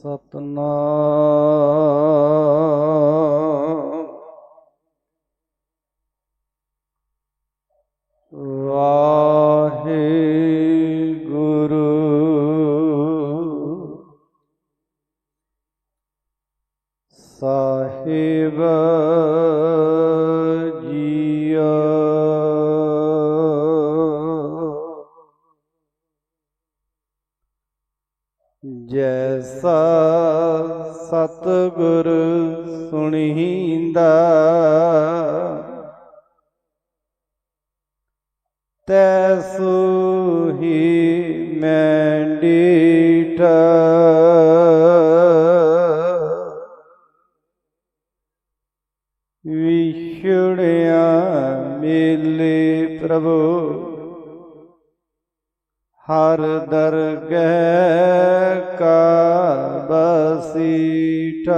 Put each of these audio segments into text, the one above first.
ਸਤਨਾਮ। ਹਰ ਦਰਗਹਿ ਕਾ ਬਸੀਠ।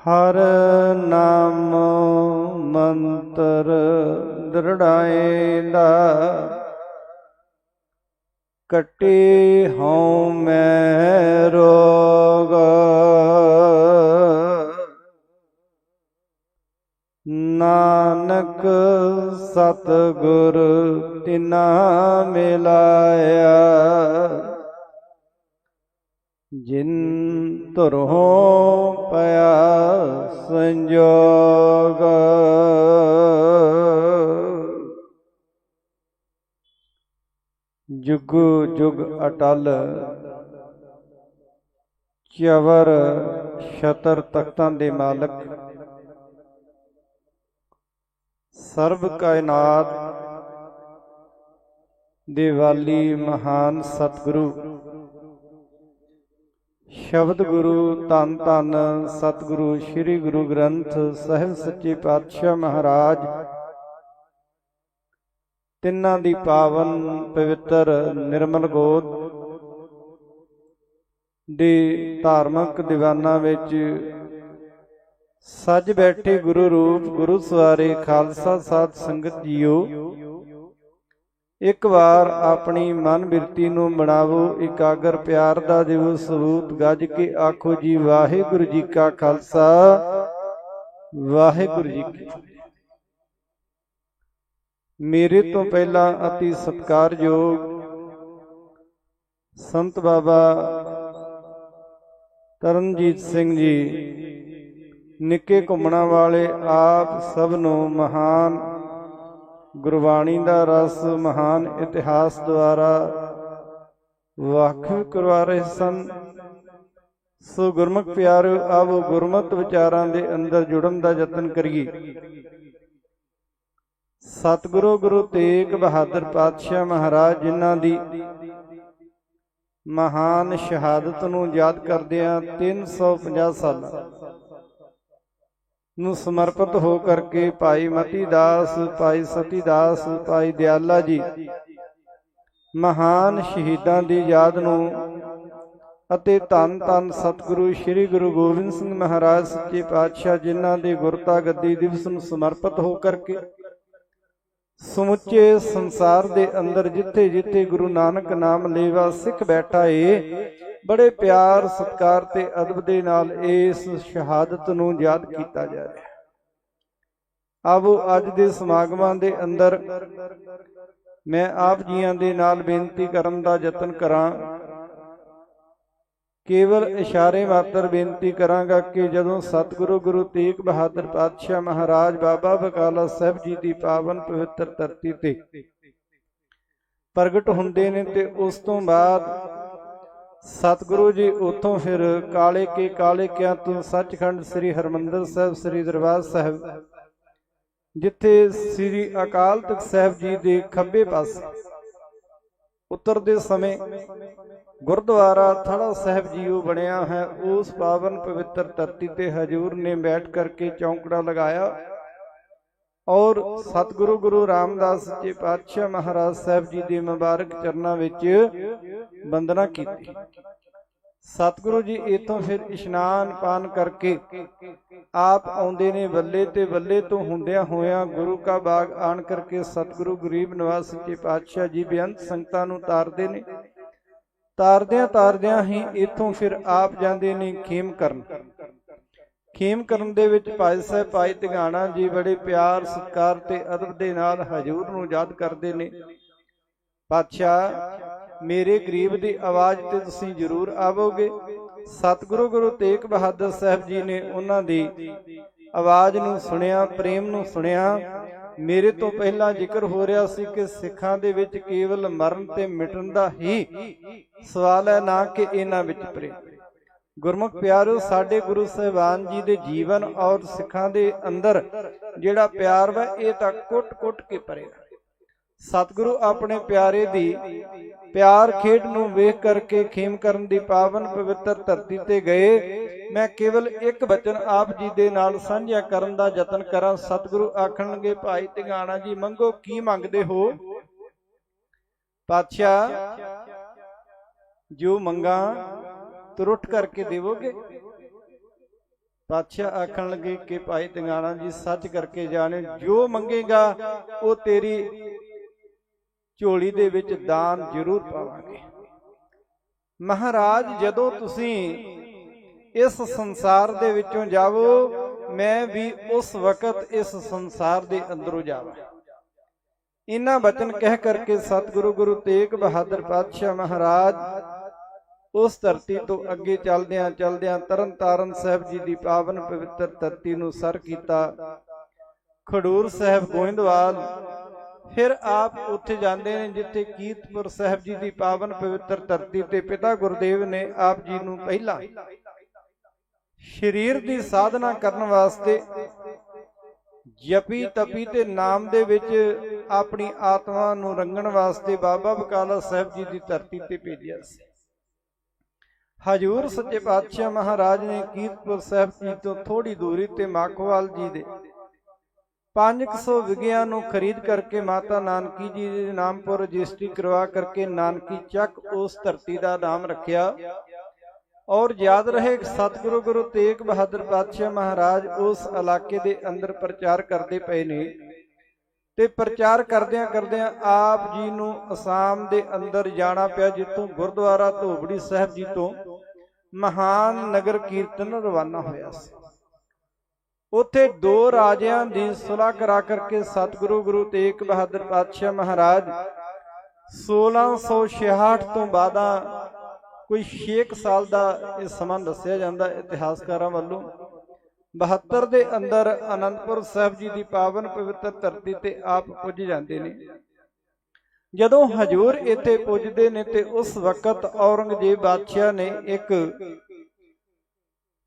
ਹਰ ਨਾਮ ਮੰਤਰ ਦ੍ਰਿੜਾਏਂਦਾ ਕਟੇ ਹਉ ਮੈਂ ਰੋਗ। ਨਾਨਕ ਸਤਿਗੁਰ ਤਿਨਾ ਮਿਲਾਇਆ। ਜਿਨ ਧਰੋਂ ਪਿਆ ਸੰਜੋਗ। ਜੁਗ ਜੁਗ ਅਟਲ, ਚਵਰ ਸ਼ਤਰ ਤਖਤਾਂ ਦੇ ਮਾਲਕ ਸਰਬ ਕਾਇਨਾਤ ਦੇ ਵਾਲੀ ਮਹਾਨ ਸਤਿਗੁਰੂ। ਸ਼ਬਦ ਗੁਰੂ, ਧੰਨ ਧੰਨ ਸਤਿਗੁਰੂ, ਸ੍ਰੀ ਗੁਰੂ ਗ੍ਰੰਥ ਸਾਹਿਬ ਸੱਚੇ ਪਾਤਸ਼ਾਹ ਮਹਾਰਾਜ। ਤਿੰਨਾਂ ਦੀ ਪਾਵਨ ਪਵਿੱਤਰ ਨਿਰਮਲ ਗੋਦ ਦੇ ਧਾਰਮਿਕ ਦੀਵਾਨਾਂ ਵਿੱਚ ਸੱਜ ਬੈਠੇ ਗੁਰੂ ਰੂਪ, ਗੁਰੂ ਸਵਾਰੇ, ਖਾਲਸਾ ਸਾਧ ਸੰਗਤ ਜੀਓ। ਇੱਕ ਵਾਰ ਆਪਣੀ ਮਨ ਬਿਰਤੀ ਨੂੰ ਬਣਾਵੋ, ਇਕਾਗਰ ਪਿਆਰ ਦਾ ਦਿਵੋ ਸਬੂਤ ਗੱਜ ਕੇ ਆਖੋ ਜੀ, ਵਾਹਿਗੁਰੂ ਜੀ ਕਾ ਖਾਲਸਾ, ਵਾਹਿਗੁਰੂ ਜੀ ਕੀ ਮੇਰੇ ਤੋਂ ਪਹਿਲਾਂ ਅਤੀ ਸਤਿਕਾਰਯੋਗ ਸੰਤ ਬਾਬਾ ਤਰਨਜੀਤ ਸਿੰਘ ਜੀ ਨਿੱਕੇ ਘੁੰਮਣਾ ਵਾਲੇ ਆਪ ਸਭ ਨੂੰ ਮਹਾਨ। ਗੁਰਬਾਣੀ ਦਾ ਰਸ ਮਹਾਨ ਇਤਿਹਾਸ ਦੁਆਰਾ ਵਾਕਿਫ ਕਰਵਾ ਰਹੇ ਸਨ। ਸੋ ਗੁਰਮੁਖ ਪਿਆਰਿਓ ਆਵੋ ਗੁਰਮਤ ਵਿਚਾਰਾਂ ਦੇ ਅੰਦਰ ਜੁੜਨ ਦਾ ਯਤਨ ਕਰੀਏ। ਸਤਿਗੁਰੂ ਗੁਰੂ ਤੇਗ ਬਹਾਦਰ ਪਾਤਸ਼ਾਹ ਮਹਾਰਾਜ ਜਿਨ੍ਹਾਂ ਦੀ ਮਹਾਨ ਸ਼ਹਾਦਤ ਨੂੰ ਯਾਦ ਕਰਦਿਆਂ 350 ਸਾਲਾਂ। ਨੂੰ ਸਮਰਪਿਤ ਹੋ ਕਰਕੇ ਭਾਈ ਮਤੀ ਦਾਸ, ਭਾਈ ਸਤੀ ਦਾਸ, ਭਾਈ ਦਿਆਲਾ ਜੀ ਮਹਾਨ ਸ਼ਹੀਦਾਂ ਦੀ ਯਾਦ ਨੂੰ ਅਤੇ ਧੰਨ ਧੰਨ ਸਤਿਗੁਰੂ ਸ੍ਰੀ ਗੁਰੂ ਗੋਬਿੰਦ ਸਿੰਘ ਮਹਾਰਾਜ, ਸੱਚੇ ਪਾਤਸ਼ਾਹ ਜਿਨ੍ਹਾਂ ਦੇ ਗੁਰਤਾ ਗੱਦੀ ਦਿਵਸ ਨੂੰ ਸਮਰਪਿਤ ਹੋ ਕਰਕੇ ਸਮੁੱਚੇ ਸੰਸਾਰ ਦੇ ਅੰਦਰ ਜਿੱਥੇ ਜਿੱਥੇ ਗੁਰੂ ਨਾਨਕ ਨਾਮ ਲੇਵਾ ਸਿੱਖ ਬੈਠਾ ਏ, ਬੜੇ ਪਿਆਰ, ਸਤਕਾਰ ਤੇ ਅਦਬ ਦੇ ਨਾਲ ਇਸ ਸ਼ਹਾਦਤ ਨੂੰ ਯਾਦ ਕੀਤਾ ਜਾ ਰਿਹਾ ਆਵੋ, ਅੱਜ ਦੇ ਸਮਾਗਮਾਂ ਦੇ ਅੰਦਰ ਮੈਂ ਆਪ ਜੀਆਂ ਦੇ ਨਾਲ ਬੇਨਤੀ ਕਰਨ ਦਾ ਯਤਨ ਕਰਾਂ ਕੇਵਲ ਇਸ਼ਾਰੇ ਮਾਤਰ ਬੇਨਤੀ ਕਰਾਂਗਾ ਕਿ ਜਦੋਂ ਸਤਿਗੁਰੂ ਗੁਰੂ ਤੇਗ ਬਹਾਦਰ ਪਾਤਸ਼ਾਹ ਮਹਾਰਾਜ ਬਾਬਾ ਬਕਾਲਾ ਸਾਹਿਬ ਜੀ ਦੀ ਪਾਵਨ ਪਵਿੱਤਰ ਧਰਤੀ ਤੇ ਪ੍ਰਗਟ ਹੁੰਦੇ ਨੇ ਤੇ ਉਸ ਤੋਂ ਬਾਅਦ ਸਤਿਗੁਰੂ ਜੀ ਉਥੋਂ ਫਿਰ ਕਾਲੇ ਕੇ ਕਾਲੇ ਕਿਆਂ ਤੋਂ ਸੱਚਖੰਡ ਸ੍ਰੀ ਹਰਮੰਦਰ ਸਾਹਿਬ, ਸ੍ਰੀ ਦਰਬਾਰ ਸਾਹਿਬ, ਜਿੱਥੇ ਸ੍ਰੀ ਅਕਾਲ ਤਖਤ ਸਾਹਿਬ ਜੀ ਦੇ ਖੱਬੇ ਪਾਸੇ ਉਤਰਦੇ ਸਮੇਂ ਗੁਰਦੁਆਰਾ ਥੜਾ ਸਾਹਿਬ ਜੀਓ ਬਣਿਆ ਹੈ। ਉਸ ਪਾਵਨ ਪਵਿੱਤਰ ਧਰਤੀ ਤੇ ਹਜੂਰ ਨੇ ਬੈਠ ਕਰਕੇ ਚੌਂਕੜਾ ਲਗਾਇਆ ਔਰ ਸਤਿਗੁਰੂ ਗੁਰੂ ਰਾਮਦਾਸ ਜੀ ਪਾਤਸ਼ਾਹ ਮਹਾਰਾਜ ਸਾਹਿਬ ਜੀ ਦੇ ਮੁਬਾਰਕ ਚਰਨਾਂ ਵਿੱਚ ਵੰਦਨਾ ਕੀਤੀ। ਸਤਿਗੁਰੂ ਜੀ, ਇਥੋਂ ਫਿਰ ਇਸ਼ਨਾਨ ਪਾਨ ਕਰਕੇ ਆਪ ਆਉਂਦੇ ਨੇ ਵੱਲੇ ਤੇ ਵੱਲੇ ਤੋਂ ਹੁੰਦਿਆਂ ਹੋਇਆਂ ਗੁਰੂ ਕਾ ਬਾਗ ਆਣ ਕਰਕੇ ਸਤਿਗੁਰੂ ਗਰੀਬ ਨਿਵਾਸ ਜੀ ਪਾਤਸ਼ਾਹ ਜੀ ਬੇਅੰਤ ਸੰਗਤਾਂ ਨੂੰ ਤਾਰਦੇ ਨੇ। ਤਾਰਦਿਆਂ ਤਾਰਦਿਆਂ ਹੀ ਇੱਥੋਂ ਫਿਰ ਆਪ ਜਾਂਦੇ ਨੇ ਖੇਮ ਕਰਨ। ਖੇਮ ਕਰਨ ਦੇ ਵਿੱਚ ਭਾਈ ਸਾਹਿਬ, ਭਾਈ ਧਗਾਣਾ ਜੀ ਬੜੇ ਪਿਆਰ, ਸਤਿਕਾਰ ਤੇ ਅਦਬ ਦੇ ਨਾਲ ਹਜੂਰ ਨੂੰ ਯਾਦ ਕਰਦੇ ਨੇ। ਪਾਤਸ਼ਾਹ, ਮੇਰੇ ਗਰੀਬ ਦੀ ਆਵਾਜ਼ ਤੇ ਤੁਸੀਂ ਜ਼ਰੂਰ ਆਵੋਗੇ। ਸਤਿਗੁਰੂ ਗੁਰੂ ਤੇਗ ਬਹਾਦਰ ਸਾਹਿਬ ਜੀ ਨੇ ਉਹਨਾਂ ਦੀ ਆਵਾਜ਼ ਨੂੰ ਸੁਣਿਆ, ਪ੍ਰੇਮ ਨੂੰ ਸੁਣਿਆ। ਮੇਰੇ ਤੋਂ ਪਹਿਲਾਂ ਜ਼ਿਕਰ ਹੋ ਰਿਹਾ ਸੀ ਕਿ ਸਿੱਖਾਂ ਦੇ ਵਿੱਚ ਕੇਵਲ ਮਰਨ ਤੇ ਮਿਟਣ ਦਾ ਹੀ ਸਵਾਲ ਹੈ, ਨਾ ਕਿ ਇਹਨਾਂ ਵਿੱਚ ਪ੍ਰੇਮ। ਗੁਰਮੁਖ ਪਿਆਰੋ, ਸਾਡੇ ਗੁਰੂ ਸਾਹਿਬਾਨ ਜੀ ਦੇ ਜੀਵਨ ਔਰ ਸਿੱਖਾਂ ਦੇ ਅੰਦਰ ਜਿਹੜਾ ਪਿਆਰ ਵਾ, ਇਹ ਤਾਂ ਕੁੱਟ-ਕੁੱਟ ਕੇ ਪਰੇਗਾ ਸਤਿਗੁਰੂ ਆਪਣੇ ਪਿਆਰੇ ਦੀ ਪਿਆਰ ਖੇਡ ਨੂੰ ਵੇਖ ਕਰਕੇ ਖੇਮ ਕਰਨ ਦੀ ਪਾਵਨ ਪਵਿੱਤਰ ਧਰਤੀ ਤੇ ਗਏ। ਮੈਂ ਕੇਵਲ ਇੱਕ ਬਚਨ ਆਪ ਜੀ ਦੇ ਨਾਲ ਸਾਂਝਾ ਕਰਨ ਦਾ ਯਤਨ ਕਰਾਂ। ਸਤਿਗੁਰੂ ਆਖਣਗੇ, ਭਾਈ ਧਗਾਣਾ ਜੀ, ਮੰਗੋ, ਕੀ ਮੰਗਦੇ ਹੋ? ਪਾਤਸ਼ਾਹ, ਜੋ ਮੰਗਾ ਤੁਰਟ ਕਰਕੇ ਦੇਵੋਗੇ? ਪਾਤਸ਼ਾਹ ਆਖਣ ਲੱਗੇ ਕਿ, ਭਾਈ ਧਗਾਣਾ ਜੀ, ਸੱਚ ਕਰਕੇ ਜਾਣੇ, ਜੋ ਮੰਗੇਗਾ, ਉਹ ਤੇਰੀ ਝੋਲੀ ਦੇ ਵਿੱਚ ਦਾਨ ਜ਼ਰੂਰ ਪਾਵਾਂਗੇ। ਮਹਾਰਾਜ, ਜਦੋਂ ਤੁਸੀਂ ਇਸ ਸੰਸਾਰ ਦੇ ਵਿੱਚੋਂ ਜਾਵੋ, ਮੈਂ ਵੀ ਉਸ ਵਕਤ ਇਸ ਸੰਸਾਰ ਦੇ ਅੰਦਰੋਂ ਜਾਵਾਂ। ਇਨ੍ਹਾਂ ਬਚਨ ਕਹਿ ਕਰਕੇ ਸਤਿਗੁਰੂ ਗੁਰੂ ਤੇਗ ਬਹਾਦਰ ਪਾਤਸ਼ਾਹ ਮਹਾਰਾਜ ਉਸ ਧਰਤੀ ਤੋਂ ਅੱਗੇ ਚੱਲਦਿਆਂ ਚੱਲਦਿਆਂ ਤਰਨ ਤਾਰਨ ਸਾਹਿਬ ਜੀ ਦੀ ਪਾਵਨ ਪਵਿੱਤਰ ਧਰਤੀ ਨੂੰ ਸਰ ਕੀਤਾ। ਖਡੂਰ ਸਾਹਿਬ ਗੋਇੰਦਵਾਲ ਫਿਰ ਆਪ ਉੱਥੇ ਜਾਂਦੇ ਨੇ ਜਿੱਥੇ ਕੀਰਤਪੁਰ ਸਾਹਿਬ ਜੀ ਦੀ ਪਾਵਨ ਪਵਿੱਤਰ ਧਰਤੀ ਤੇ ਪਿਤਾ ਗੁਰਦੇਵ ਨੇ ਆਪ ਜੀ ਨੂੰ ਪਹਿਲਾਂ ਸਰੀਰ ਦੀ ਸਾਧਨਾ ਕਰਨ ਵਾਸਤੇ ਜਪੀ ਤਪੀ ਤੇ ਨਾਮ ਦੇ ਵਿੱਚ ਆਪਣੀ ਆਤਮਾ ਨੂੰ ਰੰਗਣ ਵਾਸਤੇ ਬਾਬਾ ਬਕਾਲਾ ਸਾਹਿਬ ਜੀ ਦੀ ਧਰਤੀ ਤੇ ਭੇਜਿਆ ਸੀ। ਹਜੂਰ ਸੱਚੇ ਪਾਤਸ਼ਾਹ ਮਹਾਰਾਜ ਨੇ ਕੀਰਤਪੁਰ ਸਾਹਿਬ ਜੀ ਤੋਂ ਥੋੜੀ ਦੂਰੀ ਤੇ ਮਾਖੋਵਾਲ ਜੀ ਦੇ 500 ਵਿਗਿਆਂ ਨੂੰ ਖਰੀਦ ਕਰਕੇ ਮਾਤਾ ਨਾਨਕੀ ਜੀ ਦੇ ਨਾਮ ਨਾਮਪੁਰ ਰਜਿਸਟਰੀ ਕਰਵਾ ਕਰਕੇ ਨਾਨਕੀ ਚੱਕ ਉਸ ਧਰਤੀ ਦਾ ਨਾਮ ਰੱਖਿਆ। ਔਰ ਯਾਦ ਰਹੇ ਸਤਿਗੁਰੂ ਗੁਰੂ ਤੇਗ ਬਹਾਦਰ ਪਾਤਸ਼ਾਹ ਮਹਾਰਾਜ ਉਸ ਇਲਾਕੇ ਦੇ ਅੰਦਰ ਪ੍ਰਚਾਰ ਕਰਦੇ ਪਏ ਨੇ ਤੇ ਪ੍ਰਚਾਰ ਕਰਦਿਆਂ ਕਰਦਿਆਂ ਆਪ ਜੀ ਨੂੰ ਅਸਾਮ ਦੇ ਅੰਦਰ ਜਾਣਾ ਪਿਆ, ਜਿੱਥੋਂ ਗੁਰਦੁਆਰਾ ਧੋਬੜੀ ਸਾਹਿਬ ਜੀ ਤੋਂ ਮਹਾਨ ਨਗਰ ਕੀਰਤਨ ਰਵਾਨਾ ਹੋਇਆ ਸੀ। ਉੱਥੇ ਦੋ ਰਾਜਿਆਂ ਦੀ ਸੁਲ੍ਹਾ ਕਰਾ ਕਰਕੇ ਸਤਿਗੁਰੂ ਗੁਰੂ ਤੇਗ ਬਹਾਦਰ ਪਾਤਸ਼ਾਹ ਮਹਾਰਾਜ 1666 ਤੋਂ ਬਾਅਦਾ ਕੋਈ 6 ਸਾਲ ਦਾ ਇਹ ਸਮਾਂ ਦੱਸਿਆ ਜਾਂਦਾ ਇਤਿਹਾਸਕਾਰਾਂ ਵੱਲੋਂ। 72 ਦੇ ਅੰਦਰ ਅਨੰਦਪੁਰ ਸਾਹਿਬ ਜੀ ਦੀ ਪਾਵਨ ਪਵਿੱਤਰ ਧਰਤੀ ਤੇ ਆਪ ਪੁੱਜ ਜਾਂਦੇ ਨੇ। ਜਦੋਂ ਹਜੂਰ ਇੱਥੇ ਪੁੱਜਦੇ ਨੇ ਤੇ ਉਸ ਵਕਤ ਔਰੰਗਜ਼ੇਬ ਬਾਦਸ਼ਾਹ ਨੇ ਇੱਕ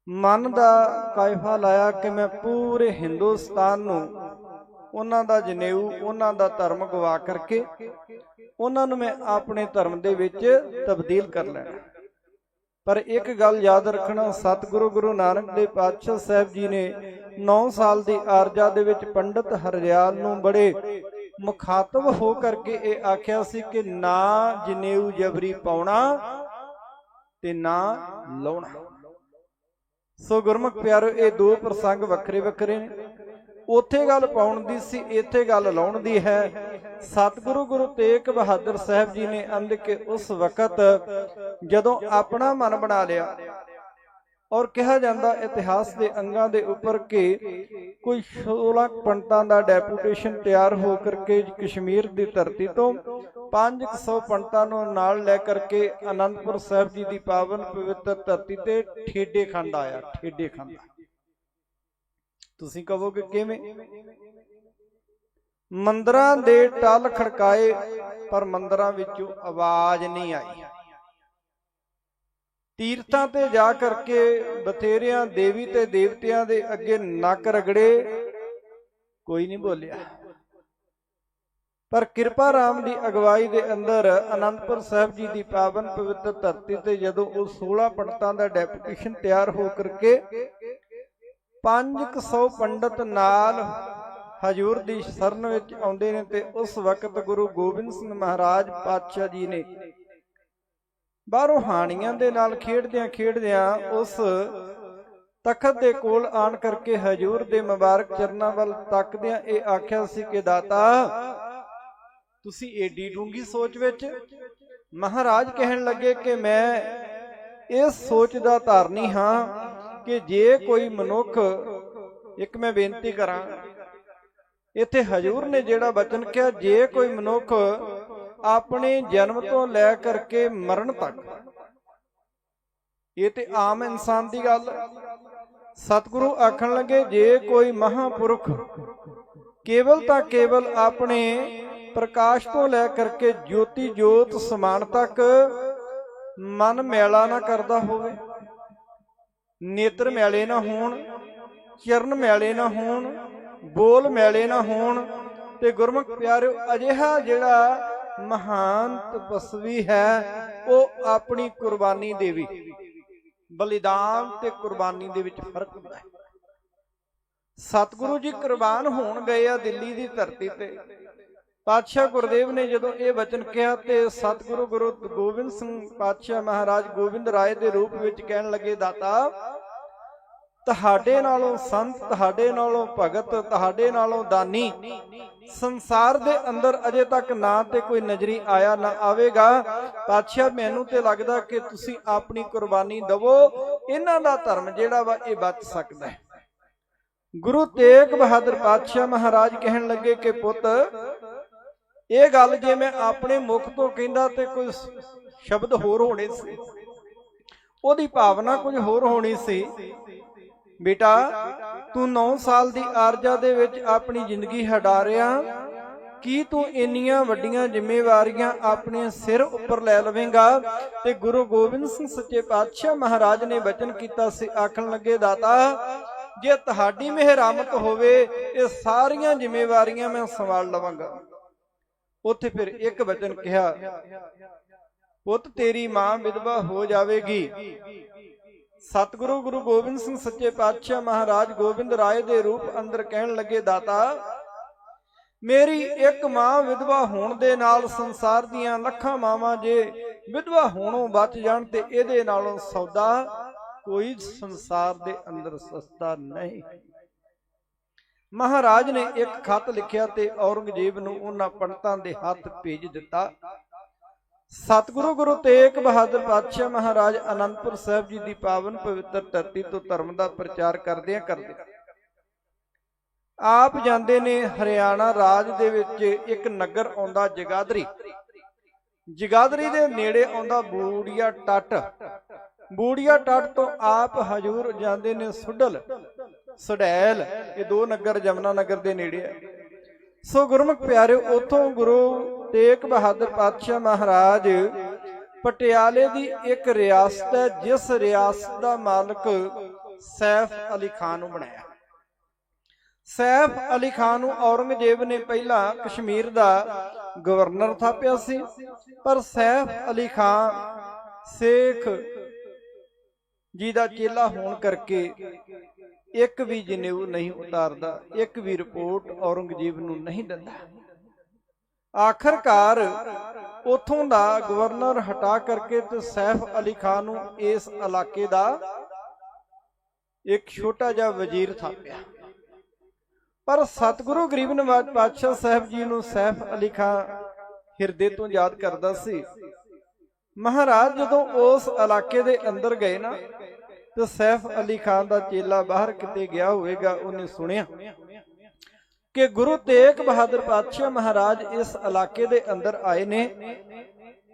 ਮਨ ਦਾ ਕਾਇਫਾ ਲਾਇਆ ਕਿ ਮੈਂ ਪੂਰੇ ਹਿੰਦੁਸਤਾਨ ਨੂੰ, ਉਹਨਾਂ ਦਾ ਜਨੇਊ, ਉਹਨਾਂ ਦਾ ਧਰਮ ਗਵਾ ਕਰਕੇ, ਉਹਨਾਂ ਨੂੰ ਮੈਂ ਆਪਣੇ ਧਰਮ ਦੇ ਵਿੱਚ ਤਬਦੀਲ ਕਰ ਲੈਣਾ। ਪਰ ਇੱਕ ਗੱਲ ਯਾਦ ਰੱਖਣਾ, ਸਤਿਗੁਰੂ ਗੁਰੂ ਨਾਨਕ ਦੇਵ ਪਾਤਸ਼ਾਹ ਸਾਹਿਬ ਜੀ ਨੇ 9 ਸਾਲ ਦੀ ਆਰਜਾ ਦੇ ਵਿੱਚ ਪੰਡਤ ਹਰਿਆਲ ਨੂੰ ਬੜੇ ਮੁਖਾਤਬ ਹੋ ਕਰਕੇ ਇਹ ਆਖਿਆ ਸੀ ਕਿ ਨਾ ਜਨੇਊ ਜਬਰੀ ਪਾਉਣਾ ਤੇ ਨਾ ਲਾਉਣਾ। ਸੋ ਗੁਰਮੁਖ ਪਿਆਰੋ, ਇਹ ਦੋ ਪ੍ਰਸੰਗ ਵੱਖਰੇ ਵੱਖਰੇ ਨੇ। ਉੱਥੇ ਗੱਲ ਪਾਉਣ ਦੀ ਸੀ, ਇੱਥੇ ਗੱਲ ਲਾਉਣ ਦੀ ਹੈ। ਸਤਿਗੁਰੂ ਗੁਰੂ ਤੇਗ ਬਹਾਦਰ ਸਾਹਿਬ ਜੀ ਨੇ ਅੰਦ ਕੇ ਉਸ ਵਕਤ ਜਦੋਂ ਆਪਣਾ ਮਨ ਬਣਾ ਲਿਆ ਔਰ ਕਿਹਾ ਜਾਂਦਾ ਇਤਿਹਾਸ ਦੇ ਅੰਗਾਂ ਦੇ ਉੱਪਰ ਕਿ ਕੋਈ 16 ਪੰਡਤਾਂ ਦਾ ਡੈਪੂਟੇਸ਼ਨ ਤਿਆਰ ਹੋ ਕਰਕੇ ਕਸ਼ਮੀਰ ਦੀ ਧਰਤੀ ਤੋਂ 500 ਪੰਡਤਾਂ ਨੂੰ ਨਾਲ ਲੈ ਕਰਕੇ ਅਨੰਦਪੁਰ ਸਾਹਿਬ ਜੀ ਦੀ ਪਾਵਨ ਪਵਿੱਤਰ ਧਰਤੀ ਤੇ ਠੇਡੇ ਖੰਡ ਆਇਆ, ਠੇਡੇ ਖੰਡ। ਤੁਸੀਂ ਕਹੋਗੇ ਕਿਵੇਂ? ਮੰਦਰਾਂ ਦੇ ਟਲ ਖੜਕਾਏ, ਪਰ ਮੰਦਰਾਂ ਵਿੱਚੋਂ ਆਵਾਜ਼ ਨਹੀਂ ਆਈ। ਤੀਰਥਾਂ ਤੇ ਜਾ ਕਰਕੇ ਬਥੇਰਿਆਂ ਦੇਵੀ ਤੇ ਦੇਵਤਿਆਂ ਦੇ ਅੱਗੇ ਨੱਕ ਰਗੜੇ, ਕੋਈ ਨਹੀਂ ਬੋਲਿਆ। ਪਰ ਕਿਰਪਾ ਰਾਮ ਦੀ ਅਗਵਾਈ ਦੇ ਅੰਦਰ ਅਨੰਦਪੁਰ ਸਾਹਿਬ ਜੀ ਦੀ ਪਾਵਨ ਪਵਿੱਤਰ ਧਰਤੀ ਤੇ ਜਦੋਂ ਉਹ 16 ਪੰਡਤਾਂ ਦਾ ਡੈਪੂਟੇਸ਼ਨ ਤਿਆਰ ਹੋ ਕਰਕੇ 500 ਪੰਡਤ ਨਾਲ ਹਜੂਰ ਦੀ ਸ਼ਰਨ ਵਿੱਚ ਆਉਂਦੇ ਨੇ ਤੇ ਉਸ ਵਕਤ ਗੁਰੂ ਗੋਬਿੰਦ ਸਿੰਘ ਮਹਾਰਾਜ ਪਾਤਸ਼ਾਹ ਜੀ ਨੇ ਬਾਹਰੋਂ ਹਾਣੀਆਂ ਦੇ ਨਾਲ ਖੇਡਦਿਆਂ ਖੇਡਦਿਆਂ ਉਸ ਤਖਤ ਦੇ ਕੋਲ ਆਣ ਕਰਕੇ ਹਜੂਰ ਦੇ ਮੁਬਾਰਕ ਚਰਨਾਂ ਵੱਲ ਤੱਕਦਿਆਂ ਇਹ ਆਖਿਆ ਸੀ ਕਿ, ਦਾਤਾ, ਤੁਸੀਂ ਏਡੀ ਡੂੰਗੀ ਸੋਚ ਵਿੱਚ ਮਹਾਰਾਜ ਕਹਿਣ ਲੱਗੇ ਕਿ ਮੈਂ ਇਸ ਸੋਚ ਦਾ ਧਾਰਨੀ ਹਾਂ ਕਿ ਜੇ ਕੋਈ ਮਨੁੱਖ, ਇੱਕ ਮੈਂ ਬੇਨਤੀ ਕਰਾਂ, ਇੱਥੇ ਹਜੂਰ ਨੇ ਜਿਹੜਾ ਬਚਨ ਕਿਹਾ, ਜੇ ਕੋਈ ਮਨੁੱਖ ਆਪਣੇ ਜਨਮ ਤੋਂ ਲੈ ਕਰਕੇ ਮਰਨ ਤੱਕ। ਇਹ ਤੇ ਆਮ ਇਨਸਾਨ ਦੀ ਗੱਲ। ਸਤਿਗੁਰੂ ਆਖਣ ਲੱਗੇ, ਜੇ ਕੋਈ ਮਹਾਪੁਰਖ ਕੇਵਲ ਤਾਂ ਕੇਵਲ ਆਪਣੇ ਪ੍ਰਕਾਸ਼ ਤੋਂ ਲੈ ਕਰਕੇ ਜੋਤੀ ਜੋਤ ਸਮਾਨ ਤੱਕ ਮਨ ਮੈਲਾ ਨਾ ਕਰਦਾ ਹੋਵੇ, ਨੇਤਰ ਮੈਲੇ ਨਾ ਹੋਣ, ਚਰਨ ਮੈਲੇ ਨਾ ਹੋਣ, ਬੋਲ ਮੈਲੇ ਨਾ ਹੋਣ, ਤੇ ਗੁਰਮੁਖ ਪਿਆਰਿਓ, ਅਜਿਹਾ ਜਿਹੜਾ ਮਹਾਨ ਤਪਸਵੀ ਹੈ, ਉਹ ਆਪਣੀ ਕੁਰਬਾਨੀ ਦੇਵੀ। ਬਲੀਦਾਨ ਤੇ ਕੁਰਬਾਨੀ ਦੇ ਵਿੱਚ ਫ਼ਰਕ ਹੁੰਦਾ ਹੈ। ਸਤਿਗੁਰੂ ਜੀ ਕੁਰਬਾਨ ਹੋਣ ਗਏ ਆ ਦਿੱਲੀ ਦੀ ਧਰਤੀ ਤੇ। ਪਾਤਸ਼ਾਹ ਗੁਰਦੇਵ ਨੇ ਜਦੋਂ ਇਹ ਵਚਨ ਕਿਹਾ ਤੇ ਸਤਿਗੁਰੂ ਗੁਰੂ ਗੋਬਿੰਦ ਸਿੰਘ ਪਾਤਸ਼ਾਹ ਮਹਾਰਾਜ ਗੋਬਿੰਦ ਰਾਏ ਦੇ ਰੂਪ ਵਿੱਚ ਕਹਿਣ ਲੱਗੇ, ਦਾਤਾ ਤੁਹਾਡੇ ਨਾਲੋਂ ਸੰਤ, ਤੁਹਾਡੇ ਨਾਲੋਂ ਭਗਤ, ਤੁਹਾਡੇ ਨਾਲੋਂ ਦਾਨੀ। ਸੰਸਾਰ ਦੇ ਅੰਦਰ ਅਜੇ ਤੱਕ ਨਾ ਤੇ ਕੋਈ ਨਜ਼ਰੀ ਆਇਆ, ਨਾ ਆਵੇਗਾ। ਪਾਤਸ਼ਾਹ, ਮੈਨੂੰ ਤੇ ਲੱਗਦਾ ਕਿ ਤੁਸੀਂ ਆਪਣੀ ਕੁਰਬਾਨੀ ਦਵੋ। ਇਹਨਾਂ ਦਾ ਧਰਮ ਜਿਹੜਾ ਵਾ, ਇਹ ਬਚ ਸਕਦਾ ਹੈ। ਗੁਰੂ ਤੇਗ ਬਹਾਦਰ ਪਾਤਸ਼ਾਹ ਮਹਾਰਾਜ ਕਹਿਣ ਲੱਗੇ ਕਿ ਪੁੱਤ, ਇਹ ਗੱਲ ਜੇ ਮੈਂ ਆਪਣੇ ਮੁਖ ਤੋਂ ਕਹਿੰਦਾ ਤੇ ਕੋਈ ਸ਼ਬਦ ਹੋਰ ਹੋਣੇ ਸੀ। ਉਹਦੀ ਭਾਵਨਾ ਕੁਝ ਹੋਰ ਹੋਣੀ ਸੀ। ਬੇਟਾ, ਤੂੰ 9 ਸਾਲ ਦੀ ਆਰਜਾ ਦੇ ਵਿੱਚ ਆਪਣੀ ਜ਼ਿੰਦਗੀ ਹਟਾ ਰਿਆ ਕੀ ਤੂੰ ਇੰਨੀਆਂ ਵੱਡੀਆਂ ਜ਼ਿੰਮੇਵਾਰੀਆਂ ਆਪਣੇ ਸਿਰ ਉੱਪਰ ਲੈ ਲਵੇਂਗਾ? ਤੇ ਗੁਰੂ ਗੋਬਿੰਦ ਸਿੰਘ ਸੱਚੇ ਪਾਤਸ਼ਾਹ ਮਹਾਰਾਜ ਨੇ ਬਚਨ ਕੀਤਾ ਸੀ, ਆਖਣ ਲੱਗੇ, ਦਾਤਾ, ਜੇ ਤੁਹਾਡੀ ਮਿਹਰਾਮਤ ਹੋਵੇ, ਇਹ ਸਾਰੀਆਂ ਜ਼ਿੰਮੇਵਾਰੀਆਂ ਮੈਂ ਸੰਭਾਲ ਲਵਾਂਗਾ। ਉੱਥੇ ਫਿਰ ਇੱਕ ਵਚਨ ਕਿਹਾ, ਪੁੱਤ, ਤੇਰੀ ਮਾਂ ਵਿਧਵਾ ਹੋ ਜਾਵੇਗੀ। ਸਤਿਗੁਰੂ ਗੁਰੂ ਗੋਬਿੰਦ ਸਿੰਘ ਸੱਚੇ ਪਾਤਸ਼ਾਹ ਮਹਾਰਾਜ ਗੋਬਿੰਦ ਰਾਏ ਦੇ ਰੂਪ ਅੰਦਰ ਕਹਿਣ ਲੱਗੇ, ਦਾਤਾ, ਮੇਰੀ ਇੱਕ ਮਾਂ ਵਿਧਵਾ ਹੋਣ ਦੇ ਨਾਲ ਸੰਸਾਰ ਦੀਆਂ ਲੱਖਾਂ ਮਾਵਾਂ ਜੇ ਵਿਧਵਾ ਹੋਣੋਂ ਬਚ ਜਾਣ ਤੇ ਇਹਦੇ ਨਾਲੋਂ ਸੌਦਾ ਕੋਈ ਸੰਸਾਰ ਦੇ ਅੰਦਰ ਸਸਤਾ ਨਹੀਂ। ਮਹਾਰਾਜ ਨੇ ਇੱਕ ਖਤ ਲਿਖਿਆ ਤੇ ਔਰੰਗਜ਼ੇਬ ਨੂੰ ਉਹਨਾਂ ਪੰਡਤਾਂ ਦੇ ਹੱਥ ਭੇਜ ਦਿੱਤਾ। ਸਤਿਗੁਰੂ ਗੁਰੂ ਤੇਗ ਬਹਾਦਰ ਪਾਤਸ਼ਾਹ ਮਹਾਰਾਜ ਅਨੰਦਪੁਰ ਸਾਹਿਬ ਜੀ ਦੀ ਪਾਵਨ ਪਵਿੱਤਰ ਧਰਤੀ ਤੋਂ ਧਰਮ ਦਾ ਪ੍ਰਚਾਰ ਕਰਦਿਆਂ ਕਰਦੇ ਆਪ ਜਾਂਦੇ ਨੇ ਹਰਿਆਣਾ ਰਾਜ ਦੇ ਵਿੱਚ ਇੱਕ ਨਗਰ ਆਉਂਦਾ ਜਗਾਦਰੀ। ਜਗਾਦਰੀ ਦੇ ਨੇੜੇ ਆਉਂਦਾ ਬੂੜੀਆ ਟੱਟ ਬੂੜੀਆ ਟੱਟ ਤੋਂ ਆਪ ਹਜੂਰ ਜਾਂਦੇ ਨੇ ਸੁਡਲ ਸੜੈਲ ਇਹ ਦੋ ਨਗਰ ਜਮਨਾ ਨਗਰ ਦੇ ਨੇੜੇ ਹੈ ਸੋ ਗੁਰਮੁਖ ਪਿਆਰਿਓ, ਉਥੋਂ ਗੁਰੂ ਤੇਗ ਬਹਾਦਰ ਪਾਤਸ਼ਾਹ ਮਹਾਰਾਜ, ਪਟਿਆਲੇ ਦੀ ਇੱਕ ਰਿਆਸਤ ਹੈ, ਜਿਸ ਰਿਆਸਤ ਦਾ ਮਾਲਕ ਸੈਫ ਅਲੀ ਖਾਨ ਨੂੰ ਬਣਾਇਆ। ਸੈਫ ਅਲੀ ਖਾਨ ਨੂੰ ਔਰੰਗਜ਼ੇਬ ਨੇ ਪਹਿਲਾਂ ਕਸ਼ਮੀਰ ਦਾ ਗਵਰਨਰ ਥਾਪਿਆ ਸੀ, ਪਰ ਸੈਫ ਅਲੀ ਖਾਨ ਸੇਖ ਜੀ ਦਾ ਚੇਲਾ ਹੋਣ ਕਰਕੇ ਇੱਕ ਵੀ ਜਨੇਊ ਨਹੀਂ ਉਤਾਰਦਾ, ਇੱਕ ਵੀ ਰਿਪੋਰਟ ਔਰੰਗਜ਼ੇਬ ਨੂੰ ਨਹੀਂ ਦਿੰਦਾ। ਆਖਰਕਾਰ ਉਥੋਂ ਦਾ ਗਵਰਨਰ ਹਟਾ ਕਰਕੇ ਤੇ ਸੈਫ ਅਲੀ ਖਾਨ ਨੂੰ ਇਸ ਇਲਾਕੇ ਦਾ ਇੱਕ ਛੋਟਾ ਜਿਹਾ ਵਜ਼ੀਰ ਥਾਪਿਆ। ਪਰ ਸਤਿਗੁਰੂ ਗਰੀਬ ਨਵਾਜ ਪਾਤਸ਼ਾਹ ਸਾਹਿਬ ਜੀ ਨੂੰ ਸੈਫ ਅਲੀ ਖਾਨ ਹਿਰਦੇ ਤੋਂ ਯਾਦ ਕਰਦਾ ਸੀ। ਮਹਾਰਾਜ ਜਦੋਂ ਉਸ ਇਲਾਕੇ ਦੇ ਅੰਦਰ ਗਏ ਨਾ, ਤੇ ਸੈਫ ਅਲੀ ਖਾਨ ਦਾ ਚੇਲਾ ਬਾਹਰ ਕਿਤੇ ਗਿਆ ਹੋਵੇਗਾ, ਉਹਨੇ ਸੁਣਿਆ। ਕਿ ਗੁਰੂ ਤੇਗ ਬਹਾਦਰ ਪਾਤਸ਼ਾਹ ਮਹਾਰਾਜ ਇਸ ਇਲਾਕੇ ਦੇ ਅੰਦਰ ਆਏ ਨੇ।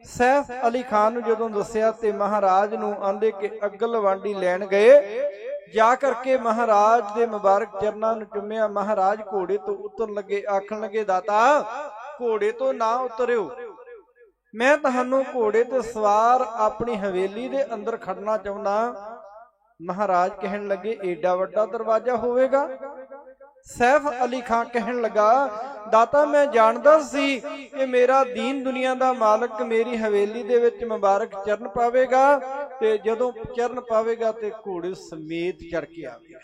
ਸੈਫ ਅਲੀ ਖਾਨ ਨੂੰ ਜਦੋਂ ਦੱਸਿਆ ਤੇ ਮਹਾਰਾਜ ਨੂੰ ਆਂਦੇ ਕਿ ਅਗਲ ਵਾਂਡੀ ਲੈਣ ਗਏ, ਜਾ ਕਰਕੇ ਮਹਾਰਾਜ ਦੇ ਮੁਬਾਰਕ ਚਰਨਾਂ ਨੂੰ ਚੁੰਮਿਆ। ਮਹਾਰਾਜ ਘੋੜੇ ਤੋਂ ਉਤਰਨ ਲੱਗੇ, ਆਖਣ ਲੱਗੇ, ਦਾਤਾ, ਘੋੜੇ ਤੋਂ ਨਾ ਉਤਰਿਓ। ਮੈਂ ਤੁਹਾਨੂੰ ਘੋੜੇ ਤੇ ਸਵਾਰ ਆਪਣੀ ਹਵੇਲੀ ਦੇ ਅੰਦਰ ਖੜਨਾ ਚਾਹੁੰਦਾ ਮਹਾਰਾਜ ਕਹਿਣ ਲੱਗੇ, ਏਡਾ ਵੱਡਾ ਦਰਵਾਜ਼ਾ ਹੋਵੇਗਾ? ਸੈਫ ਅਲੀ ਖਾਨ ਕਹਿਣ ਲੱਗਾ, ਦਾਤਾ, ਮੈਂ ਜਾਣਦਾ ਸੀ ਕਿ ਮੇਰਾ ਦੀਨ ਦੁਨੀਆ ਦਾ ਮਾਲਕ ਮੇਰੀ ਹਵੇਲੀ ਦੇ ਵਿੱਚ ਮੁਬਾਰਕ ਚਰਨ ਪਾਵੇਗਾ ਤੇ ਜਦੋਂ ਚਰਨ ਪਾਵੇਗਾ ਤੇ ਘੋੜੇ ਸਮੇਤ ਚੜ ਕੇ ਆਵੇਗਾ।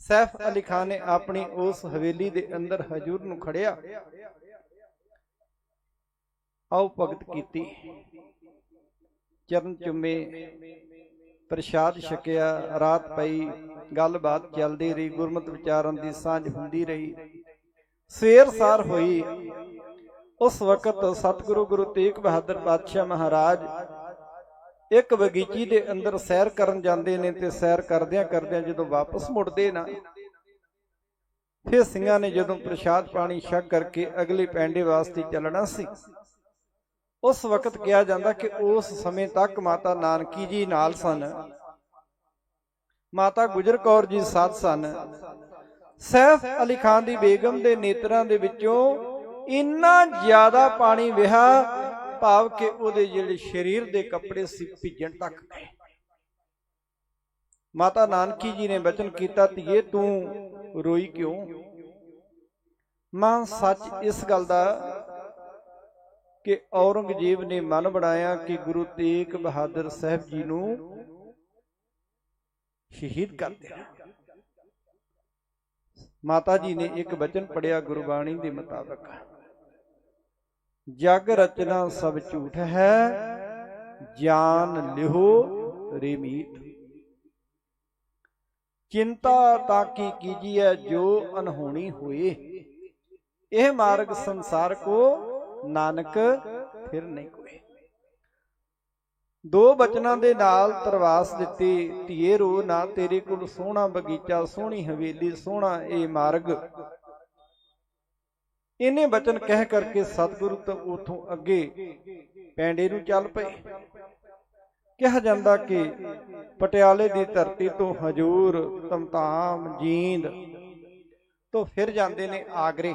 ਸੈਫ ਅਲੀ ਖਾਨ ਨੇ ਆਪਣੀ ਉਸ ਹਵੇਲੀ ਦੇ ਅੰਦਰ ਹਜੂਰ ਨੂੰ ਖੜਿਆ ਆਓ ਭਗਤ ਕੀਤੀ। ਚਰਨ ਚੁੰਮੇ ਪ੍ਰਸ਼ਾਦ ਛਕਿਆ, ਰਾਤ ਪਈ, ਗੱਲਬਾਤ ਚੱਲਦੀ ਰਹੀ, ਗੁਰਮਤਿ ਵਿਚਾਰਾਂ ਦੀ ਸਾਂਝ ਹੁੰਦੀ ਰਹੀ। ਸਵੇਰ ਸਾਰ ਹੋਈ। ਉਸ ਵਕਤ ਸਤਿਗੁਰੂ ਗੁਰੂ ਤੇਗ ਬਹਾਦਰ ਪਾਤਸ਼ਾਹ ਮਹਾਰਾਜ ਇੱਕ ਬਗੀਚੀ ਦੇ ਅੰਦਰ ਸੈਰ ਕਰਨ ਜਾਂਦੇ ਨੇ ਤੇ ਸੈਰ ਕਰਦਿਆਂ ਕਰਦਿਆਂ ਜਦੋਂ ਵਾਪਸ ਮੁੜਦੇ ਨਾ, ਫਿਰ ਸਿੰਘਾਂ ਨੇ ਜਦੋਂ ਪ੍ਰਸ਼ਾਦ ਪਾਣੀ ਛਕ ਕਰਕੇ ਅਗਲੇ ਪੈਂਡੇ ਵਾਸਤੇ ਚੱਲਣਾ ਸੀ। ਉਸ ਵਕਤ ਕਿਹਾ ਜਾਂਦਾ ਕਿ ਉਸ ਸਮੇਂ ਤੱਕ ਮਾਤਾ ਨਾਨਕੀ ਜੀ ਨਾਲ ਸਨ। ਮਾਤਾ ਗੁਜਰ ਕੌਰ ਜੀ ਸਾਥ ਸਨ। ਸੈਫ ਅਲੀ ਖਾਨ ਦੀ ਬੇਗਮ ਦੇ ਨੇਤਰਾਂ ਦੇ ਵਿੱਚੋਂ ਇੰਨਾ ਜ਼ਿਆਦਾ ਪਾਣੀ ਵਿਹਾ ਭਾਵ ਕਿ ਉਹਦੇ ਜਿਹੜੇ ਸਰੀਰ ਦੇ ਕੱਪੜੇ ਸੀ ਭਿੱਜਣ ਤੱਕ ਗਏ। ਮਾਤਾ ਨਾਨਕੀ ਜੀ ਨੇ ਬਚਨ ਕੀਤਾ, ਧੀਏ, ਤੂੰ ਰੋਈ ਕਿਉਂ? ਮਾਂ, ਸੱਚ ਇਸ ਗੱਲ ਦਾ ਕਿ ਔਰੰਗਜ਼ੇਬ ਨੇ ਮਨ ਬਣਾਇਆ ਕਿ ਗੁਰੂ ਤੇਗ ਬਹਾਦਰ ਸਾਹਿਬ ਜੀ ਨੂੰ ਸ਼ਹੀਦ ਕਰ ਦੇਣਾ ਮਾਤਾ ਜੀ ਨੇ ਇੱਕ ਬਚਨ ਪੜਿਆ ਗੁਰਬਾਣੀ ਦੇ ਮੁਤਾਬਕ, ਜਗ ਰਚਨਾ ਸਭ ਝੂਠ ਹੈ, ਜਾਨ ਲਿਹੋ ਰੇਮੀਤ ਚਿੰਤਾ ਤਾਂ ਕੀ ਕੀਜੀਐ ਜੋ ਅਨਹੋਣੀ ਹੋਏ, ਇਹ ਮਾਰਗ ਸੰਸਾਰ ਕੋ ਨਾਨਕ ਫਿਰ ਨਹੀਂ ਕੋਏ ਦੋ ਬਚਨਾਂ ਦੇ ਨਾਲ ਤਰਵਾਸ ਦਿੱਤੀ, ਧੀਏ ਰੋ, ਨਾ ਤੇਰੇ ਕੋਲ ਸੋਹਣਾ ਬਗੀਚਾ, ਸੋਹਣੀ ਹਵੇਲੀ, ਸੋਹਣਾ ਇਹ ਮਾਰਗ। ਇਹਨੇ ਬਚਨ ਕਹਿ ਕਰਕੇ ਸਤਿਗੁਰੂ ਤੋਂ ਉਥੋਂ ਅੱਗੇ ਪੈਂਡੇ ਨੂੰ ਚੱਲ ਪਏ। ਕਿਹਾ ਜਾਂਦਾ ਕਿ ਪਟਿਆਲੇ ਦੀ ਧਰਤੀ ਤੋਂ ਹਜੂਰ, ਤਮਤਾਮ, ਜੀਂਦ ਤੋਂ ਫਿਰ ਜਾਂਦੇ ਨੇ ਆਗਰੇ।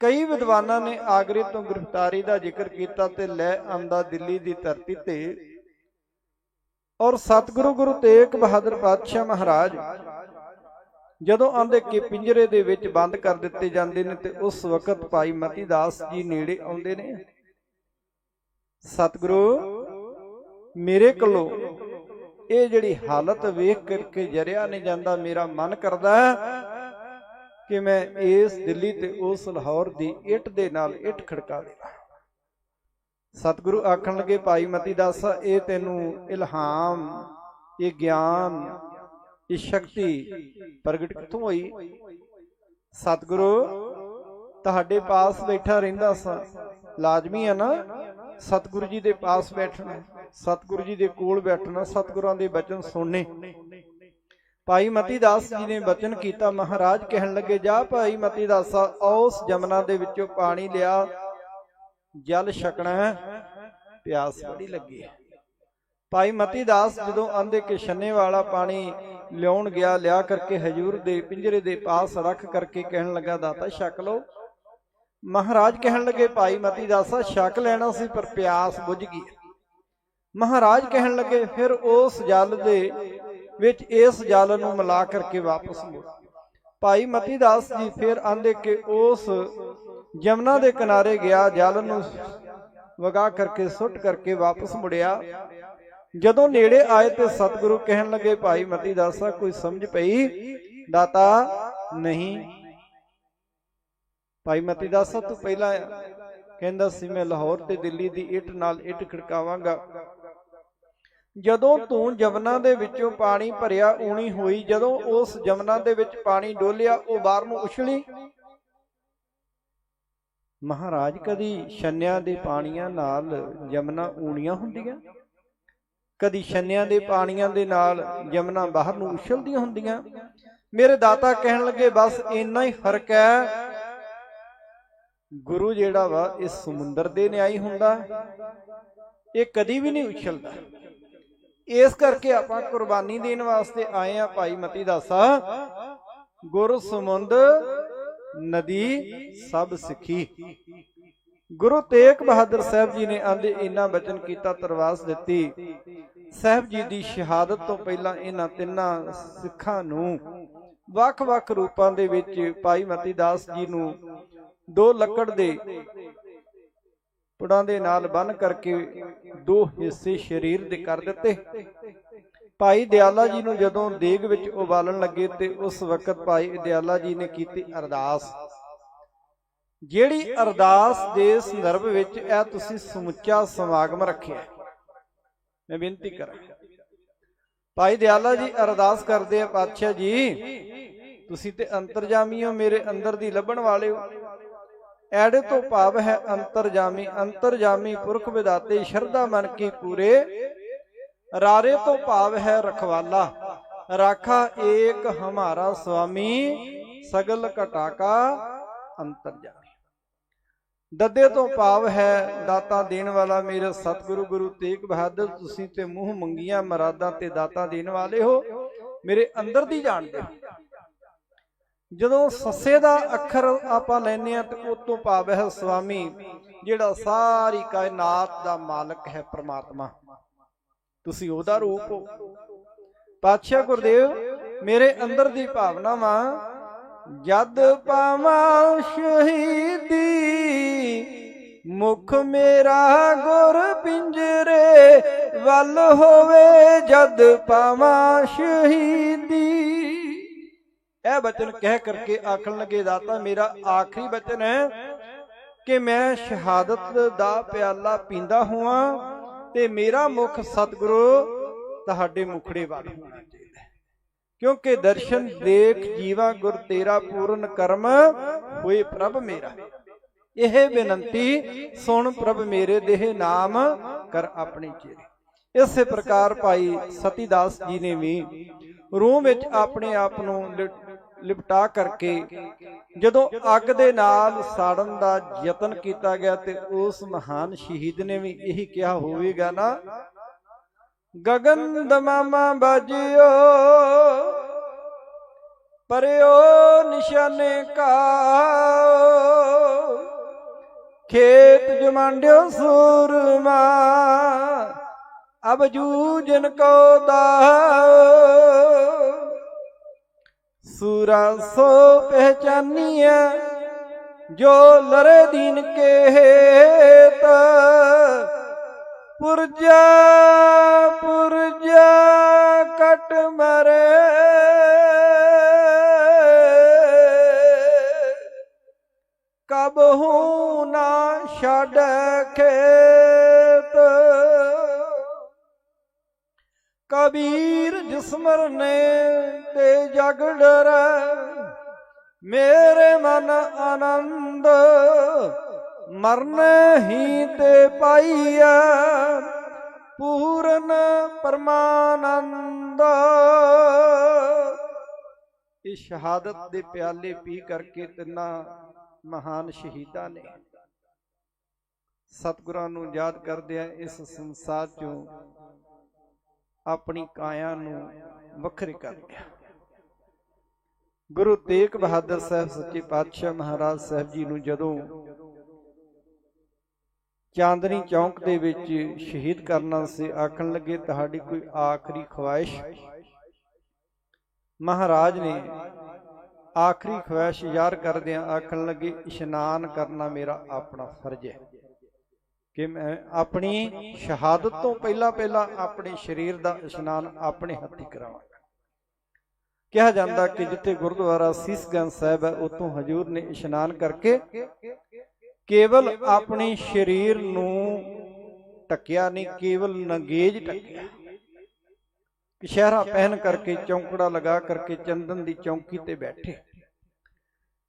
ਕਈ ਵਿਦਵਾਨਾਂ ਨੇ ਆਗਰੇ ਤੋਂ ਗ੍ਰਿਫਤਾਰੀ ਦਾ ਜ਼ਿਕਰ ਕੀਤਾ ਤੇ ਲੈ ਆਂਦਾ ਦਿੱਲੀ ਦੀ ਧਰਤੀ ਤੇ। ਔਰ ਸਤਿਗੁਰੂ ਗੁਰੂ ਤੇਗ ਬਹਾਦਰ ਪਾਤਸ਼ਾਹ ਮਹਾਰਾਜ ਜਦੋਂ ਆਂਦੇ ਕਿ ਪਿੰਜਰੇ ਦੇ ਵਿੱਚ ਬੰਦ ਕਰ ਦਿੱਤੇ ਜਾਂਦੇ ਨੇ ਤੇ ਉਸ ਵਕਤ ਭਾਈ ਮਤੀ ਦਾਸ ਜੀ ਨੇੜੇ ਆਉਂਦੇ ਨੇ। ਸਤਿਗੁਰੂ, ਮੇਰੇ ਕੋਲੋਂ ਇਹ ਜਿਹੜੀ ਹਾਲਤ ਵੇਖ ਕਰਕੇ ਜਰਿਆ ਨਹੀਂ ਜਾਂਦਾ, ਮੇਰਾ ਮਨ ਕਰਦਾ ਕਿ ਮੈਂ ਇਸ ਦਿੱਲੀ ਤੇ ਉਸ ਲਾਹੌਰ ਦੀ ਇੱਟ ਦੇ ਨਾਲ ਇੱਟ ਖੜਕਾ ਦੇਵਾਂ। ਸਤਿਗੁਰੂ ਆਖਣ ਲੱਗੇ, ਭਾਈ ਮਤੀ ਦਾਸ, ਇਹ ਤੈਨੂੰ ਇਲਹਾਮ, ਇਹ ਗਿਆਨ, ਇਹ ਸ਼ਕਤੀ ਪ੍ਰਗਟ ਕਿੱਥੋਂ ਹੋਈ? ਸਤਿਗੁਰੂ, ਤੁਹਾਡੇ ਪਾਸ ਬੈਠਾ ਰਹਿੰਦਾ ਸਾਂ। ਲਾਜ਼ਮੀ ਹੈ ਨਾ, ਸਤਿਗੁਰੂ ਜੀ ਦੇ ਪਾਸ ਬੈਠਣਾ, ਸਤਿਗੁਰੂ ਜੀ ਦੇ ਕੋਲ ਬੈਠਣਾ, ਸਤਿਗੁਰਾਂ ਦੇ ਬਚਨ ਸੁਣਨੇ। ਭਾਈ ਮਤੀ ਦਾਸ ਜੀ ਨੇ ਬਚਨ ਕੀਤਾ, ਮਹਾਰਾਜ ਕਹਿਣ ਲੱਗੇ, ਜਾ ਭਾਈ ਮਤੀ ਦਾਸਾ ਉਸ ਜਮਨਾ ਦੇ ਵਿੱਚੋਂ ਪਾਣੀ ਲਿਆ, ਜਲ ਛਕਣਾ ਪਿਆਸ ਬੜੀ ਲੱਗੀ। ਭਾਈ ਮਤੀ ਦਾਸ ਜਦੋਂ ਆਂਦੇ ਕਿ ਛੰਨੇ ਵਾਲਾ ਪਾਣੀ ਲਿਆਉਣ ਗਿਆ, ਲਿਆ ਕਰਕੇ ਹਜੂਰ ਦੇ ਪਿੰਜਰੇ ਦੇ ਪਾਸ ਰੱਖ ਕਰਕੇ ਕਹਿਣ ਲੱਗਾ, ਦਾਤਾ, ਛਕ ਲਓ। ਮਹਾਰਾਜ ਕਹਿਣ ਲੱਗੇ, ਭਾਈ ਮਤੀ ਦਾਸਾ, ਛਕ ਲੈਣਾ ਸੀ, ਪਰ ਪਿਆਸ ਬੁਝ ਗਈ। ਮਹਾਰਾਜ ਕਹਿਣ ਲੱਗੇ, ਫਿਰ ਉਸ ਜਲ ਦੇ ਵਿੱਚ ਇਸ ਜਲ ਨੂੰ ਮਿਲਾ ਕਰਕੇ ਵਾਪਸ ਮੁੜ। ਭਾਈ ਮਤੀ ਦਾਸ ਜੀ ਫਿਰ ਆਂਦੇ ਕਿ ਉਸ ਜਮਨਾ ਦੇ ਕਿਨਾਰੇ ਗਿਆ, ਜਲ ਨੂੰ ਵਗਾ ਕਰਕੇ, ਸੁੱਟ ਕਰਕੇ ਵਾਪਸ ਮੁੜਿਆ। ਜਦੋਂ ਨੇੜੇ ਆਏ ਤੇ ਸਤਿਗੁਰੂ ਕਹਿਣ ਲੱਗੇ, ਭਾਈ ਮਤੀ ਦਾਸਾ ਕੋਈ ਸਮਝ ਪਈ? ਦਾਤਾ ਨਹੀਂ। ਭਾਈ ਮਤੀ ਦਾਸਾ ਤੂੰ ਪਹਿਲਾਂ ਕਹਿੰਦਾ ਸੀ, ਮੈਂ ਲਾਹੌਰ ਤੇ ਦਿੱਲੀ ਦੀ ਇੱਟ ਨਾਲ ਇੱਟ ਖੜਕਾਵਾਂਗਾ। ਜਦੋਂ ਤੂੰ ਜਮਨਾ ਦੇ ਵਿੱਚੋਂ ਪਾਣੀ ਭਰਿਆ ਊਣੀ ਹੋਈ। ਜਦੋਂ ਉਸ ਜਮਨਾ ਦੇ ਵਿੱਚ ਪਾਣੀ ਡੋਲਿਆ ਉਹ ਬਾਹਰ ਨੂੰ ਉਛਲੀ। ਮਹਾਰਾਜ ਕਦੀ ਛੰਨਿਆਂ ਦੇ ਪਾਣੀਆਂ ਨਾਲ ਜਮਨਾ ਊਣੀਆਂ ਹੁੰਦੀਆਂ? ਕਦੀ ਛੰਨਿਆਂ ਦੇ ਪਾਣੀਆਂ ਦੇ ਨਾਲ ਜਮਨਾ ਬਾਹਰ ਨੂੰ ਉਛਲਦੀਆਂ ਹੁੰਦੀਆਂ? ਮੇਰੇ ਦਾਤਾ ਕਹਿਣ ਲੱਗੇ ਬਸ ਇੰਨਾ ਹੀ ਫ਼ਰਕ ਹੈ। ਗੁਰੂ ਜਿਹੜਾ ਵਾ ਇਸ ਸਮੁੰਦਰ ਦੇ ਨਿਆਈ ਹੁੰਦਾ। ਇਹ ਕਦੀ ਵੀ ਨਹੀਂ ਉਛਲਦਾ। ਇਸ ਕਰਕੇ ਆਪਾਂ ਕੁਰਬਾਨੀ ਦੇਣ ਵਾਸਤੇ ਆਏ ਆ ਭਾਈ ਮਤੀ ਦਾਸਾ। ਗੁਰ ਸਮੁੰਦ ਨਦੀ ਸਭ ਸਿੱਖੀ। ਗੁਰੂ ਤੇਗ ਬਹਾਦਰ ਸਾਹਿਬ ਜੀ ਨੇ ਆਂਦੇ ਇਹਨਾਂ ਬਚਨ ਕੀਤਾ, ਤਰਵਾਸ ਦਿੱਤੀ। ਸਾਹਿਬ ਜੀ ਦੀ ਸ਼ਹਾਦਤ ਤੋਂ ਪਹਿਲਾਂ ਇਹਨਾਂ ਤਿੰਨਾਂ ਸਿੱਖਾਂ ਨੂੰ ਵੱਖ-ਵੱਖ ਰੂਪਾਂ ਦੇ ਵਿੱਚ ਭਾਈ ਮਤੀ ਦਾਸ ਜੀ ਨੂੰ ਦੋ ਲੱਕੜ ਦੇ ਪੁੜਾਂ ਦੇ ਨਾਲ ਬੰਨ ਕਰਕੇ ਦੋ ਹਿੱਸੇ ਸਰੀਰ ਦੇ ਕਰ ਦਿੱਤੇ। ਭਾਈ ਦਿਆਲਾ ਜੀ ਨੂੰ ਜਦੋਂ ਦੇਗ ਵਿੱਚ ਉਬਾਲਣ ਲੱਗੇ ਤੇ ਉਸ ਵਕਤ ਭਾਈ ਦਿਆਲਾ ਜੀ ਨੇ ਕੀਤੀ ਅਰਦਾਸ। ਜਿਹੜੀ ਅਰਦਾਸ ਦੇ ਸੰਦਰਭ ਵਿੱਚ ਇਹ ਤੁਸੀਂ ਸਮੁੱਚਾ ਸਮਾਗਮ ਰੱਖਿਆ। ਮੈਂ ਬੇਨਤੀ ਕਰਾਂ। ਭਾਈ ਦਿਆਲਾ ਜੀ ਅਰਦਾਸ ਕਰਦੇ ਆ, ਪਾਤਸ਼ਾਹ ਜੀ, ਤੁਸੀਂ ਤੇ ਅੰਤਰਜਾਮੀ ਹੋ, ਮੇਰੇ ਅੰਦਰ ਦੀ ਲੱਭਣ ਵਾਲੇ ਹੋ। ਐੜੇ ਤੋਂ ਭਾਵ ਹੈ ਅੰਤਰਜਾਮੀ। ਅੰਤਰਜਾਮੀ। ਪੁਰਖ ਵਿਦਾਤੇ ਸ਼ਰਧਾ ਮਨ ਕੀ ਪੂਰੇ। ਰਾਰੇ ਤੋਂ ਭਾਵ ਹੈ ਰਖਵਾਲਾ। ਰਾਖਾ ਏਕ ਹਮਾਰਾ ਸੁਆਮੀ ਸਗਲ ਘਟਾਕਾ ਅੰਤਰਜਾਮੀ। ਦੱਦੇ ਤੋਂ ਭਾਵ ਹੈ ਦਾਤਾ ਦੇਣ ਵਾਲਾ ਮੇਰੇ ਸਤਿਗੁਰੂ ਗੁਰੂ ਤੇਗ ਬਹਾਦਰ ਤੁਸੀਂ ਤੇ ਮੂੰਹ ਮੰਗੀਆਂ ਮਰਾਦਾਂ ਤੇ ਦਾਤਾ ਦੇਣ ਵਾਲੇ ਹੋ। ਮੇਰੇ ਅੰਦਰ ਦੀ ਜਾਣਦੇ ਹੋ। ਜਦੋਂ ਸੱਸੇ ਦਾ ਅੱਖਰ ਆਪਾਂ ਲੈਨੇ ਆ ਤੇ ਉਹ ਭਾਵ ਹੈ ਸੁਆਮੀ ਜਿਹੜਾ ਸਾਰੀ ਕਾਇਨਾਤ ਦਾ ਮਾਲਕ ਹੈ ਪ੍ਰਮਾਤਮਾ। ਤੁਸੀਂ ਉਹਦਾ ਰੂਪ ਹੋ। ਪਾਤਸ਼ਾਹ ਗੁਰਦੇਵ, ਮੇਰੇ ਅੰਦਰ ਦੀ ਭਾਵਨਾ ਜਦ ਪਾਵਾਂ ਸ਼ਹੀਦੀ, ਮੁਖ ਮੇਰਾ ਗੁਰ ਪਿੰਜਰੇ ਵੱਲ ਹੋਵੇ, ਜਦ ਪਾਵਾਂ ਸ਼ਹੀਦੀ। ਇਹ ਬਚਨ ਕਹਿ ਕਰਕੇ ਆਖਣ ਲੱਗੇ, ਦਾਤਾ, ਮੇਰਾ ਆਖਰੀ ਬਚਨ ਹੈ ਕਿ ਮੈਂ ਸ਼ਹਾਦਤ ਦਾ ਪਿਆਲਾ ਪੀਂਦਾ ਹੋਵਾਂ ਤੇ ਮੇਰਾ ਮੁਖ ਸਤਿਗੁਰੂ ਤੁਹਾਡੇ ਮੁਖੜੇ ਵੱਲ ਹੋਣਾ ਚਾਹੀਦਾ ਕਿਉਂਕਿ ਦਰਸ਼ਨ, ਦੇਖ, ਜੀਵਾ, ਗੁਰ, ਤੇਰਾ ਪੂਰਨ ਕਰਮ ਹੋਏ ਪ੍ਰਭ ਮੇਰਾ। ਇਹ ਬੇਨਤੀ, ਸੁਣ ਪ੍ਰਭ ਮੇਰੇ ਦੇਹ ਨਾਮ, ਕਰ ਆਪਣੀ ਚਿਹਰੇ। ਇਸੇ ਪ੍ਰਕਾਰ ਭਾਈ ਸਤੀਦਾਸ ਜੀ ਨੇ ਵੀ ਰੂਹ ਵਿੱਚ ਆਪਣੇ ਆਪ ਨੂੰ ਲਿਪਟਾ ਕਰਕੇ ਜਦੋਂ ਅੱਗ ਦੇ ਨਾਲ ਸਾੜਨ ਦਾ ਯਤਨ ਕੀਤਾ ਗਿਆ ਤੇ ਉਸ ਮਹਾਨ ਸ਼ਹੀਦ ਨੇ ਵੀ ਇਹੀ ਕਿਹਾ ਹੋਵੇਗਾ ਨਾ, ਗਗਨ ਦਮਾਮਾ ਬਾਜਿਓ, ਪਰਿਓ ਨਿਸ਼ਾਨੇ ਕਾ ਖੇਤ ਜਮਾਂਡਿਓ ਸੂਰਮਾ ਅਬ ਜੂਜਨ ਕੋ ਦਾ ਸੂਰਾ ਸੋ ਪਹਿਚਾਨੀਐ, ਜੋ ਲਰੇ ਦੀਨ ਕੇ ਹੇਤ ਪੁਰਜਾ ਪੁਰਜਾ ਕਟ ਮਰੇ। ਕਬ ਨਾ ਛੱਡ ਖੇਤ। ਕਬੀਰ ਜਿਸਮਰ ਨੇ ਜਗ ਡਰੈ, ਮੇਰੇ ਮਨ ਆਨੰਦ, ਮਰਨ ਹੀ ਤੇ ਪਾਈਐ ਪੂਰਨ ਪਰਮਾਨੰਦ। ਇਹ ਸ਼ਹਾਦਤ ਦੇ ਪਿਆਲੇ ਪੀ ਕਰਕੇ ਤਿੰਨਾਂ ਮਹਾਨ ਸ਼ਹੀਦਾਂ ਨੇ ਸਤਿਗੁਰਾਂ ਨੂੰ ਯਾਦ ਕਰਦਿਆਂ ਇਸ ਸੰਸਾਰ ਚੋਂ ਆਪਣੀ ਕਾਇਆ ਨੂੰ ਵੱਖਰੀ ਕਰ ਗਿਆ ਗੁਰੂ ਤੇਗ ਬਹਾਦਰ ਸਾਹਿਬ ਸੱਚੇ ਪਾਤਸ਼ਾਹ ਮਹਾਰਾਜ ਸਾਹਿਬ ਜੀ ਨੂੰ ਜਦੋਂ ਚਾਂਦਨੀ ਚੌਂਕ ਦੇ ਵਿੱਚ ਸ਼ਹੀਦ ਕਰਨਾ ਸੀ ਆਖਣ ਲੱਗੇ ਤੁਹਾਡੀ ਕੋਈ ਆਖਰੀ ਖੁਆਇਸ਼? ਮਹਾਰਾਜ ਨੇ ਆਖਰੀ ਖੁਆਇਸ਼ ਜ਼ਾਹਰ ਕਰਦਿਆਂ ਆਖਣ ਲੱਗੇ ਇਸ਼ਨਾਨ ਕਰਨਾ ਮੇਰਾ ਆਪਣਾ ਫਰਜ਼ ਹੈ। ਕਿ ਮੈਂ ਆਪਣੀ ਸ਼ਹਾਦਤ ਤੋਂ ਪਹਿਲਾਂ ਪਹਿਲਾਂ ਆਪਣੇ ਸਰੀਰ ਦਾ ਇਸ਼ਨਾਨ ਆਪਣੇ ਹੱਥੀ ਕਰਾਵਾਂਗਾ ਕਿਹਾ ਜਾਂਦਾ ਕਿ ਜਿੱਥੇ ਗੁਰਦੁਆਰਾ ਸੀਸਗੰਜ ਸਾਹਿਬ ਹੈ ਉਤੋਂ ਹਜੂਰ ਨੇ ਇਸ਼ਨਾਨ ਕਰਕੇ ਕੇਵਲ ਆਪਣੇ ਸਰੀਰ ਨੂੰ ਟਕਿਆ ਨਹੀਂ, ਕੇਵਲ ਨੰਗੇਜ ਟਕਿਆ ਕਿਸ਼ਹਿਰਾ ਪਹਿਨ ਕਰਕੇ, ਚੌਂਕੜਾ ਲਗਾ ਕਰਕੇ, ਚੰਦਨ ਦੀ ਚੌਂਕੀ ਤੇ ਬੈਠੇ।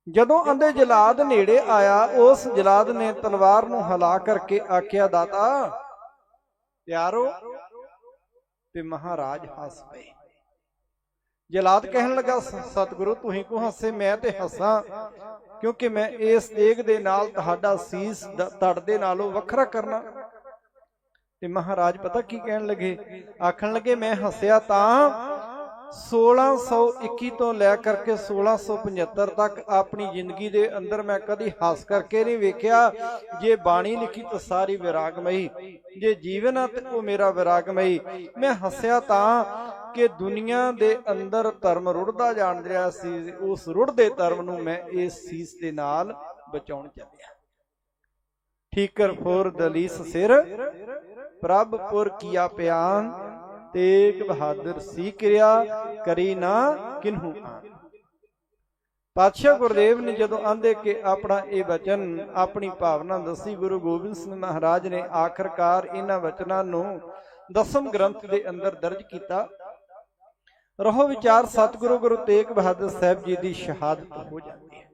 ਜਦੋਂ ਅੰਦੇ ਜਲਾਦ ਨੇੜੇ ਆਇਆ, ਉਸ ਜਲਾਦ ਨੇ ਤਲਵਾਰ ਨੂੰ ਹਿਲਾ ਕਰਕੇ ਆਖਿਆ, ਦਾਤਾ, ਪਿਆਰੋ, ਤੇ ਮਹਾਰਾਜ ਹੱਸ ਪਏ। ਜਲਾਦ ਕਹਿਣ ਲੱਗਾ ਸਤਿਗੁਰੂ, ਤੁਸੀਂ ਕੋ ਹੱਸੇ ਮੈਂ ਤੇ ਹੱਸਾਂ। ਕਿਉਂਕਿ ਮੈਂ ਇਸ ਦੇਗ ਦੇ ਨਾਲ ਤੁਹਾਡਾ ਸੀਸ ਦ- ਧੜ ਦੇ ਨਾਲੋਂ ਵੱਖਰਾ ਕਰਨਾ। ਤੇ ਮਹਾਰਾਜ ਪਤਾ ਕੀ ਕਹਿਣ ਲੱਗੇ? ਆਖਣ ਲੱਗੇ, ਮੈਂ ਹੱਸਿਆ ਤਾਂ 1621 ਤੋਂ ਲੈ ਕਰਕੇ 1675 ਤੱਕ ਆਪਣੀ ਜ਼ਿੰਦਗੀ ਦੇ ਅੰਦਰ ਮੈਂ ਕਦੀ ਹੱਸ ਕਰਕੇ ਨਹੀਂ ਵੇਖਿਆ। ਜੇ ਬਾਣੀ ਲਿਖੀ ਤਾਂ ਸਾਰੀ ਵਿਰਾਗਮਈ। ਜੇ ਜੀਵਨ ਆ ਤੇ ਉਹ ਮੇਰਾ ਵਿਰਾਗਮਈ। ਮੈਂ ਹੱਸਿਆ ਤਾਂ ਕਿ ਦੁਨੀਆ ਦੇ ਅੰਦਰ ਧਰਮ ਰੁੜਦਾ ਜਾਣ ਰਿਹਾ ਸੀ, ਉਸ ਰੁੜਦੇ ਧਰਮ ਨੂੰ ਮੈਂ ਇਸ ਸੀਸ ਦੇ ਨਾਲ ਬਚਾਉਣ ਚੱਲਿਆ। ਠੀਕਰ ਫੋਰ ਦਲੀਸ ਸਿਰ, ਪ੍ਰਭ ਪੁਰ ਕੀਆ ਪਿਆਨ ਤੇਗ ਬਹਾਦਰ ਸੀ ਕਿਰਿਆ, ਕਰੀ ਨਾ ਕਿਨਹੂ ਆਨ ਪਾਤਸ਼ਾਹ ਗੁਰਦੇਵ ਨੇ ਜਦੋਂ ਆਂਦੇ ਕਿ ਆਪਣਾ ਇਹ ਬਚਨ ਆਪਣੀ ਭਾਵਨਾ ਦੱਸੀ, ਗੁਰੂ ਗੋਬਿੰਦ ਸਿੰਘ ਮਹਾਰਾਜ ਨੇ ਆਖਰਕਾਰ ਇਹਨਾਂ ਵਚਨਾਂ ਨੂੰ ਦਸਮ ਗ੍ਰੰਥ ਦੇ ਅੰਦਰ ਦਰਜ ਕੀਤਾ। ਰਹੋ ਵਿਚਾਰ ਸਤਿਗੁਰੂ, ਗੁਰੂ ਤੇਗ ਬਹਾਦਰ ਸਾਹਿਬ ਜੀ ਦੀ ਸ਼ਹਾਦਤ ਹੋ ਜਾਂਦੀ ਹੈ।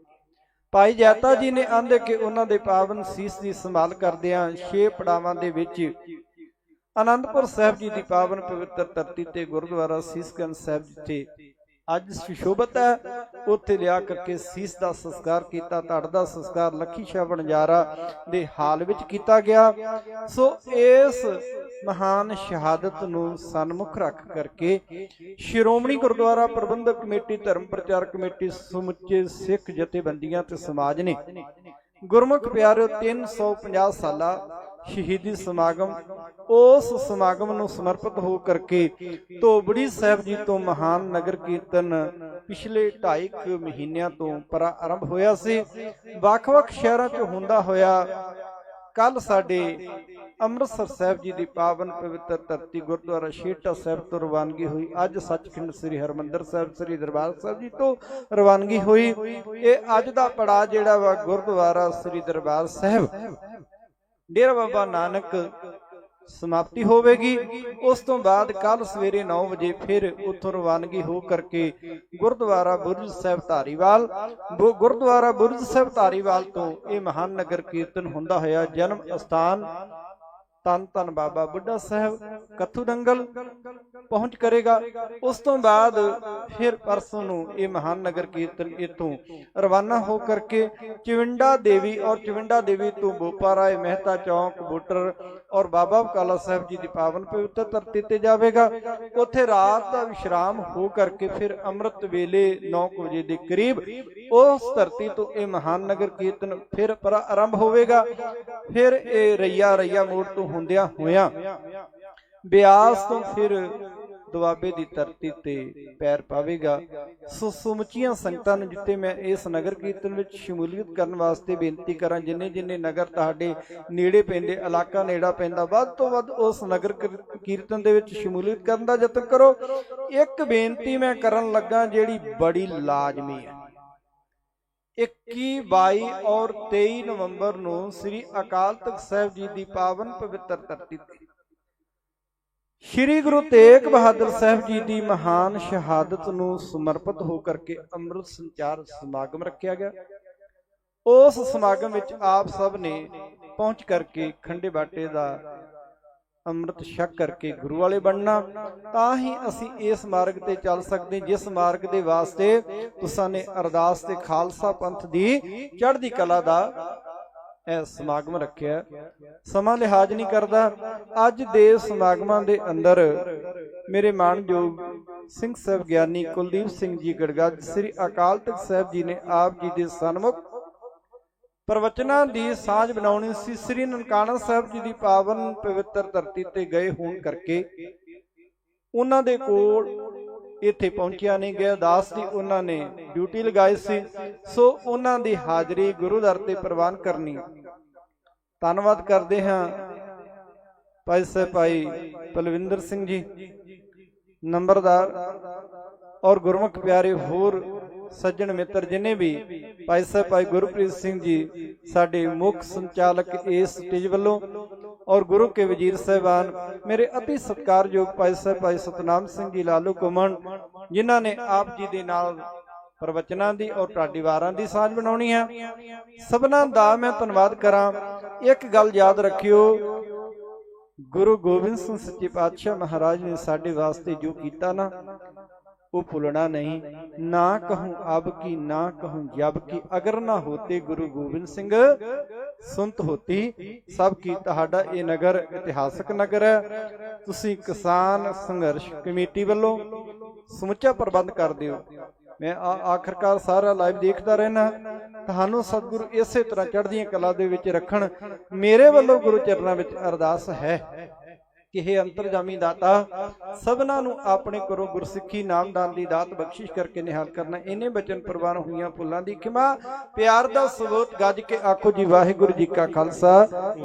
ਭਾਈ ਜੈਤਾ ਜੀ ਨੇ ਆਂਦੇ ਕਿ ਉਹਨਾਂ ਦੇ ਪਾਵਨ ਸੀਸ ਦੀ ਸੰਭਾਲ ਕਰਦਿਆਂ ਛੇ ਪੜਾਵਾਂ ਦੇ ਵਿੱਚ ਆਨੰਦਪੁਰ ਸਾਹਿਬ ਜੀ ਦੀ ਪਾਵਨ ਪਵਿੱਤਰ ਧਰਤੀ ਤੇ ਗੁਰਦੁਆਰਾ ਸੀਸਗੰਜ ਸਾਹਿਬ ਜਿੱਥੇ ਅੱਜ ਸੁਸ਼ੋਭਤ ਹੈ। ਉੱਥੇ ਲਿਆ ਕਰਕੇ ਸੀਸ ਦਾ ਸੰਸਕਾਰ ਕੀਤਾ ਧੜ ਦਾ ਸੰਸਕਾਰ ਲੱਖੀ ਸ਼ਾਹ ਬਣਜਾਰਾ ਦੇ ਹਾਲ ਵਿੱਚ ਕੀਤਾ ਗਿਆ। ਸੋ ਇਸ ਮਹਾਨ ਸ਼ਹਾਦਤ ਨੂੰ ਸਨਮੁਖ ਰੱਖ ਕਰਕੇ ਸ਼੍ਰੋਮਣੀ ਗੁਰਦੁਆਰਾ ਪ੍ਰਬੰਧਕ ਕਮੇਟੀ ਧਰਮ ਪ੍ਰਚਾਰ ਕਮੇਟੀ ਸਮੁੱਚੇ ਸਿੱਖ ਜਥੇਬੰਦੀਆਂ ਤੇ ਸਮਾਜ ਨੇ ਗੁਰਮੁਖ ਪਿਆਰਿਓ 350 ਸਾਲਾ ਸ਼ਹੀਦੀ ਸਮਾਗਮ, ਉਸ ਸਮਾਗਮ ਨੂੰ ਸਮਰਪਿਤ ਹੋ ਕਰਕੇ ਧੋਬੜੀ ਸਾਹਿਬ ਜੀ ਤੋਂ ਮਹਾਨ ਨਗਰ ਕੀਰਤਨ ਪਿਛਲੇ 2.5 ਮਹੀਨਿਆਂ ਤੋਂ ਪ੍ਰਾਰੰਭ ਹੋਇਆ ਸੀ। ਵੱਖ-ਵੱਖ ਸ਼ਹਿਰਾਂ 'ਚ ਹੁੰਦਾ ਹੋਇਆ ਕੱਲ ਸਾਡੇ ਅੰਮ੍ਰਿਤਸਰ ਸਾਹਿਬ ਜੀ ਦੀ ਪਾਵਨ ਪਵਿੱਤਰ ਧਰਤੀ ਗੁਰਦੁਆਰਾ ਸ਼ੇਟਾ ਸਾਹਿਬ ਤੋਂ ਰਵਾਨਗੀ ਹੋਈ। ਅੱਜ ਸੱਚਖੰਡ ਸ੍ਰੀ ਹਰਮੰਦਰ ਸਾਹਿਬ, ਸ੍ਰੀ ਦਰਬਾਰ ਸਾਹਿਬ ਜੀ ਤੋਂ ਰਵਾਨਗੀ ਹੋਈ। ਇਹ ਅੱਜ ਦਾ ਪੜਾ ਜਿਹੜਾ ਵਾ ਗੁਰਦੁਆਰਾ ਸ੍ਰੀ ਦਰਬਾਰ ਸਾਹਿਬ। ਡੇਰਾ ਬਾਬਾ ਨਾਨਕ ਸਮਾਪਤੀ ਹੋਵੇਗੀ। ਉਸ ਤੋਂ ਬਾਅਦ ਕੱਲ ਸਵੇਰੇ 9 ਵਜੇ ਫਿਰ ਉੱਥੋਂ ਰਵਾਨਗੀ ਹੋ ਕਰਕੇ ਗੁਰਦੁਆਰਾ ਬੁਰਜ ਸਾਹਿਬ ਧਾਰੀਵਾਲ। ਗੁਰਦੁਆਰਾ ਬੁਰਜ ਸਾਹਿਬ ਧਾਰੀਵਾਲ ਤੋਂ ਇਹ ਮਹਾਨ ਨਗਰ ਕੀਰਤਨ ਹੁੰਦਾ ਹੋਇਆ ਜਨਮ ਅਸਥਾਨ ਤਨ ਤਨ ਬਾਬਾ ਬੁੱਢਾ ਸਾਹਿਬ, ਕੱਥੂ ਦੰਗਲ ਪਹੁੰਚ ਕਰੇਗਾ। ਉਸ ਤੋਂ ਬਾਅਦ ਫਿਰ ਪਰਸੋਂ ਨੂੰ ਇਹ ਮਹਾਨ ਨਗਰ ਕੀਰਤਨ ਇਥੋਂ ਰਵਾਨਾ ਹੋ ਕਰਕੇ ਚਵਿੰਡਾ ਦੇਵੀ ਔਰ ਚਵਿੰਡਾ ਦੇਵੀ ਤੋਂ ਬੋਪਾ ਰਾਏ ਮਹਿਤਾ ਚੌਂਕ, ਬੁੱਟਰ ਔਰ ਬਾਬਾ ਬਕਾਲਾ ਸਾਹਿਬ ਜੀ ਦੀ ਪਾਵਨ ਪਵਿੱਤਰ ਧਰਤੀ ਤੇ ਜਾਵੇਗਾ। ਉੱਥੇ ਰਾਤ ਦਾ ਵਿਸ਼ਰਾਮ ਹੋ ਕਰਕੇ ਫਿਰ ਅੰਮ੍ਰਿਤ ਵੇਲੇ 9 ਵਜੇ ਦੇ ਕਰੀਬ ਉਸ ਧਰਤੀ ਤੋਂ ਇਹ ਮਹਾਨ ਨਗਰ ਕੀਰਤਨ ਫਿਰ ਪ੍ਰਾਰੰਭ ਹੋਵੇਗਾ। ਫਿਰ ਇਹ ਰਈਆ ਰਈਆ ਮੋੜ ਤੋਂ ਹੁੰਦਿਆਂ ਹੋਇਆਂ ਬਿਆਸ ਤੋਂ ਫਿਰ ਦੁਆਬੇ ਦੀ ਧਰਤੀ ਤੇ ਪੈਰ ਪਾਵੇਗਾ। ਸੋ ਸਮੁੱਚੀਆਂ ਸੰਗਤਾਂ ਨੂੰ ਜਿੱਤੇ ਮੈਂ ਇਸ ਨਗਰ ਕੀਰਤਨ ਵਿੱਚ ਸ਼ਮੂਲੀਅਤ ਕਰਨ ਵਾਸਤੇ ਬੇਨਤੀ ਕਰਾਂ, ਜਿੰਨੇ ਜਿੰਨੇ ਨਗਰ ਤੁਹਾਡੇ ਨੇੜੇ ਪੈਂਦੇ, ਇਲਾਕਾ ਨੇੜਾ ਪੈਂਦਾ, ਵੱਧ ਤੋਂ ਵੱਧ ਉਸ ਨਗਰ ਕੀਰਤਨ ਦੇ ਵਿੱਚ ਸ਼ਮੂਲੀਅਤ ਕਰਨ ਦਾ ਯਤਨ ਕਰੋ। ਇੱਕ ਬੇਨਤੀ ਮੈਂ ਕਰਨ ਲੱਗਾ ਜਿਹੜੀ ਬੜੀ ਲਾਜ਼ਮੀ ਹੈ। 21 22 ਔਰ 23 ਨਵੰਬਰ ਨੂੰ ਸ੍ਰੀ ਅਕਾਲ ਤਖਤ ਸਾਹਿਬ ਜੀ ਦੀ ਪਾਵਨ ਪਵਿੱਤਰ ਧਰਤੀ ਤੇ ਸ਼੍ਰੀ ਗੁਰੂ ਤੇਗ ਬਹਾਦਰ ਸਾਹਿਬ ਜੀ ਦੀ ਮਹਾਨ ਸ਼ਹਾਦਤ ਨੂੰ ਸਮਰਪਿਤ ਹੋ ਕਰਕੇ ਅੰਮ੍ਰਿਤ ਸੰਚਾਰ ਸਮਾਗਮ ਰੱਖਿਆ ਗਿਆ। ਉਸ ਸਮਾਗਮ ਵਿੱਚ ਆਪ ਸਭ ਨੇ ਪਹੁੰਚ ਕਰਕੇ ਖੰਡੇ ਬਾਟੇ ਦਾ ਅੰਮ੍ਰਿਤ ਛਕ ਕਰਕੇ ਗੁਰੂ ਵਾਲੇ ਬਣਨਾ। ਤਾਂ ਹੀ ਅਸੀਂ ਇਸ ਮਾਰਗ ਤੇ ਚੱਲ ਸਕਦੇ, ਜਿਸ ਮਾਰਗ ਦੇ ਵਾਸਤੇ ਤੁਸਾਂ ਨੇ ਅਰਦਾਸ ਤੇ ਖਾਲਸਾ ਪੰਥ ਦੀ ਚੜ੍ਹਦੀ ਕਲਾ ਦਾ ਇਹ ਸਮਾਗਮ ਰੱਖਿਆ। ਸਮਾਂ ਲਿਹਾਜ਼ ਨਹੀਂ ਕਰਦਾ। ਅੱਜ ਦੇ ਸਮਾਗਮਾਂ ਦੇ ਅੰਦਰ ਮੇਰੇ ਮਾਣਯੋਗ ਸਿੰਘ ਸਾਹਿਬ ਗਿਆਨੀ ਕੁਲਦੀਪ ਸਿੰਘ ਜੀ ਗੜਗੱਜ ਸ੍ਰੀ ਅਕਾਲ ਤਖਤ ਸਾਹਿਬ ਜੀ ਨੇ ਆਪ ਜੀ ਦੇ ਸਨਮੁਖ ਪ੍ਰਵਚਨਾਂ ਦੀ ਸਾਂਝ ਬਣਾਉਣੀ ਸੀ। ਸ੍ਰੀ ਨਨਕਾਣਾ ਸਾਹਿਬ ਜੀ ਦੀ ਪਾਵਨ ਪਵਿੱਤਰ ਧਰਤੀ ਤੇ ਗਏ ਹੋਣ ਕਰਕੇ ਉਹਨਾਂ ਦੇ ਕੋਲ ਇੱਥੇ ਪਹੁੰਚਿਆ ਨਹੀਂ ਗਿਆ। ਦਾਸ ਦੀ ਉਹਨਾਂ ਨੇ ਡਿਊਟੀ ਲਗਾਈ ਸੀ। ਸੋ ਉਹਨਾਂ ਦੀ ਹਾਜ਼ਰੀ ਗੁਰੂ ਦਰ ਤੇ ਪ੍ਰਵਾਨ ਕਰਨੀ। ਧੰਨਵਾਦ ਕਰਦੇ ਹਾਂ ਭਾਈ ਸਾਹਿਬ, ਭਾਈ ਪਲਵਿੰਦਰ ਸਿੰਘ ਜੀ, ਨੰਬਰਦਾਰ ਔਰ ਗੁਰਮੁਖ ਪਿਆਰੇ ਹੋਰ ਸੱਜਣ ਮਿੱਤਰ ਜਿਨੇ ਵੀ ਭਾਈ ਸਾਹਿਬ, ਭਾਈ ਗੁਰਪ੍ਰੀਤ ਸਿੰਘ ਜੀ, ਸਾਡੇ ਮੁੱਖ ਸੰਚਾਲਕ ਇਸ ਸਟੇਜ ਵੱਲੋਂ ਔਰ ਗੁਰੂ ਕੇ ਵਜ਼ੀਰ ਸਾਹਿਬਾਨ, ਮੇਰੇ ਅਤੀ ਸਤਿਕਾਰਯੋਗ ਭਾਈ ਸਾਹਿਬ, ਭਾਈ ਸਤਨਾਮ ਸਿੰਘ ਜੀ, ਲਾਲੂ ਕੁਮਨ ਜਿਨ੍ਹਾਂ ਨੇ ਆਪ ਜੀ ਦੇ ਨਾਲ ਪ੍ਰਵਚਨਾਂ ਦੀ ਔਰ ਤੁਹਾਡੀ ਵਾਰਾਂ ਦੀ ਸਾਂਝ ਬਣਾਉਣੀ ਹੈ। ਸਭਨਾਂ ਦਾ ਮੈਂ ਧੰਨਵਾਦ ਕਰਾਂ। ਇੱਕ ਗੱਲ ਯਾਦ ਰੱਖਿਓ, ਗੁਰੂ ਗੋਬਿੰਦ ਸਿੰਘ ਸੱਚੇ ਪਾਤਸ਼ਾਹ ਮਹਾਰਾਜ ਨੇ ਸਾਡੇ ਵਾਸਤੇ ਜੋ ਕੀਤਾ ਨਾ ਉਹ ਭੁੱਲਣਾ ਨਹੀਂ। ਨਾ ਕਹੂੰ ਅਬ ਕੀ, ਨਾ ਕਹੂੰ ਜਬ ਕੀ। ਅਗਰ ਨਾ ਹੋਤੇ ਗੁਰੂ ਗੋਬਿੰਦ ਸਿੰਘ ਸੁਨਤ ਹੋਤੀ, ਸਭ ਕੀ ਤੁਹਾਡਾ ਇਹ ਨਗਰ ਇਤਿਹਾਸਕ ਨਗਰ ਹੈ। ਤੁਸੀਂ ਕਿਸਾਨ ਸੰਘਰਸ਼ ਕਮੇਟੀ ਵੱਲੋਂ ਸਮੁੱਚਾ ਪ੍ਰਬੰਧ ਕਰਦੇ ਹੋ ਮੈਂ ਆ- ਆਖਰਕਾਰ ਸਾਰਾ ਲਾਈਵ ਦੇਖਦਾ ਰਹਿਣਾ ਤੁਹਾਨੂੰ ਸਤਿਗੁਰੂ ਇਸੇ ਤਰ੍ਹਾਂ ਚੜ੍ਹਦੀਆਂ ਕਲਾ ਦੇ ਵਿੱਚ ਰੱਖਣ। ਮੇਰੇ ਵੱਲੋਂ ਗੁਰੂ ਚਰਨਾਂ ਵਿੱਚ ਅਰਦਾਸ ਹੈ। ਕਿ ਇਹ ਅੰਤਰਜਾਮੀ ਦਾਤਾ, ਸਭਨਾਂ ਨੂੰ ਆਪਣੇ ਕਰੋ ਗੁਰਸਿੱਖੀ ਨਾਮਦਾਨ ਦੀ ਦਾਤ ਬਖਸ਼ਿਸ਼ ਕਰਕੇ ਨਿਹਾਲ ਕਰਨਾ ਇਹਨੇ ਬਚਨ ਪ੍ਰਵਾਨ ਹੋਈਆਂ ਫੁੱਲਾਂ ਦੀ ਖਿਮਾ, ਪਿਆਰ ਦਾ ਸਬੂਤ ਗੱਜ ਕੇ ਆਖੋ ਜੀ ਵਾਹਿਗੁਰੂ ਜੀ ਕਾ ਖਾਲਸਾ।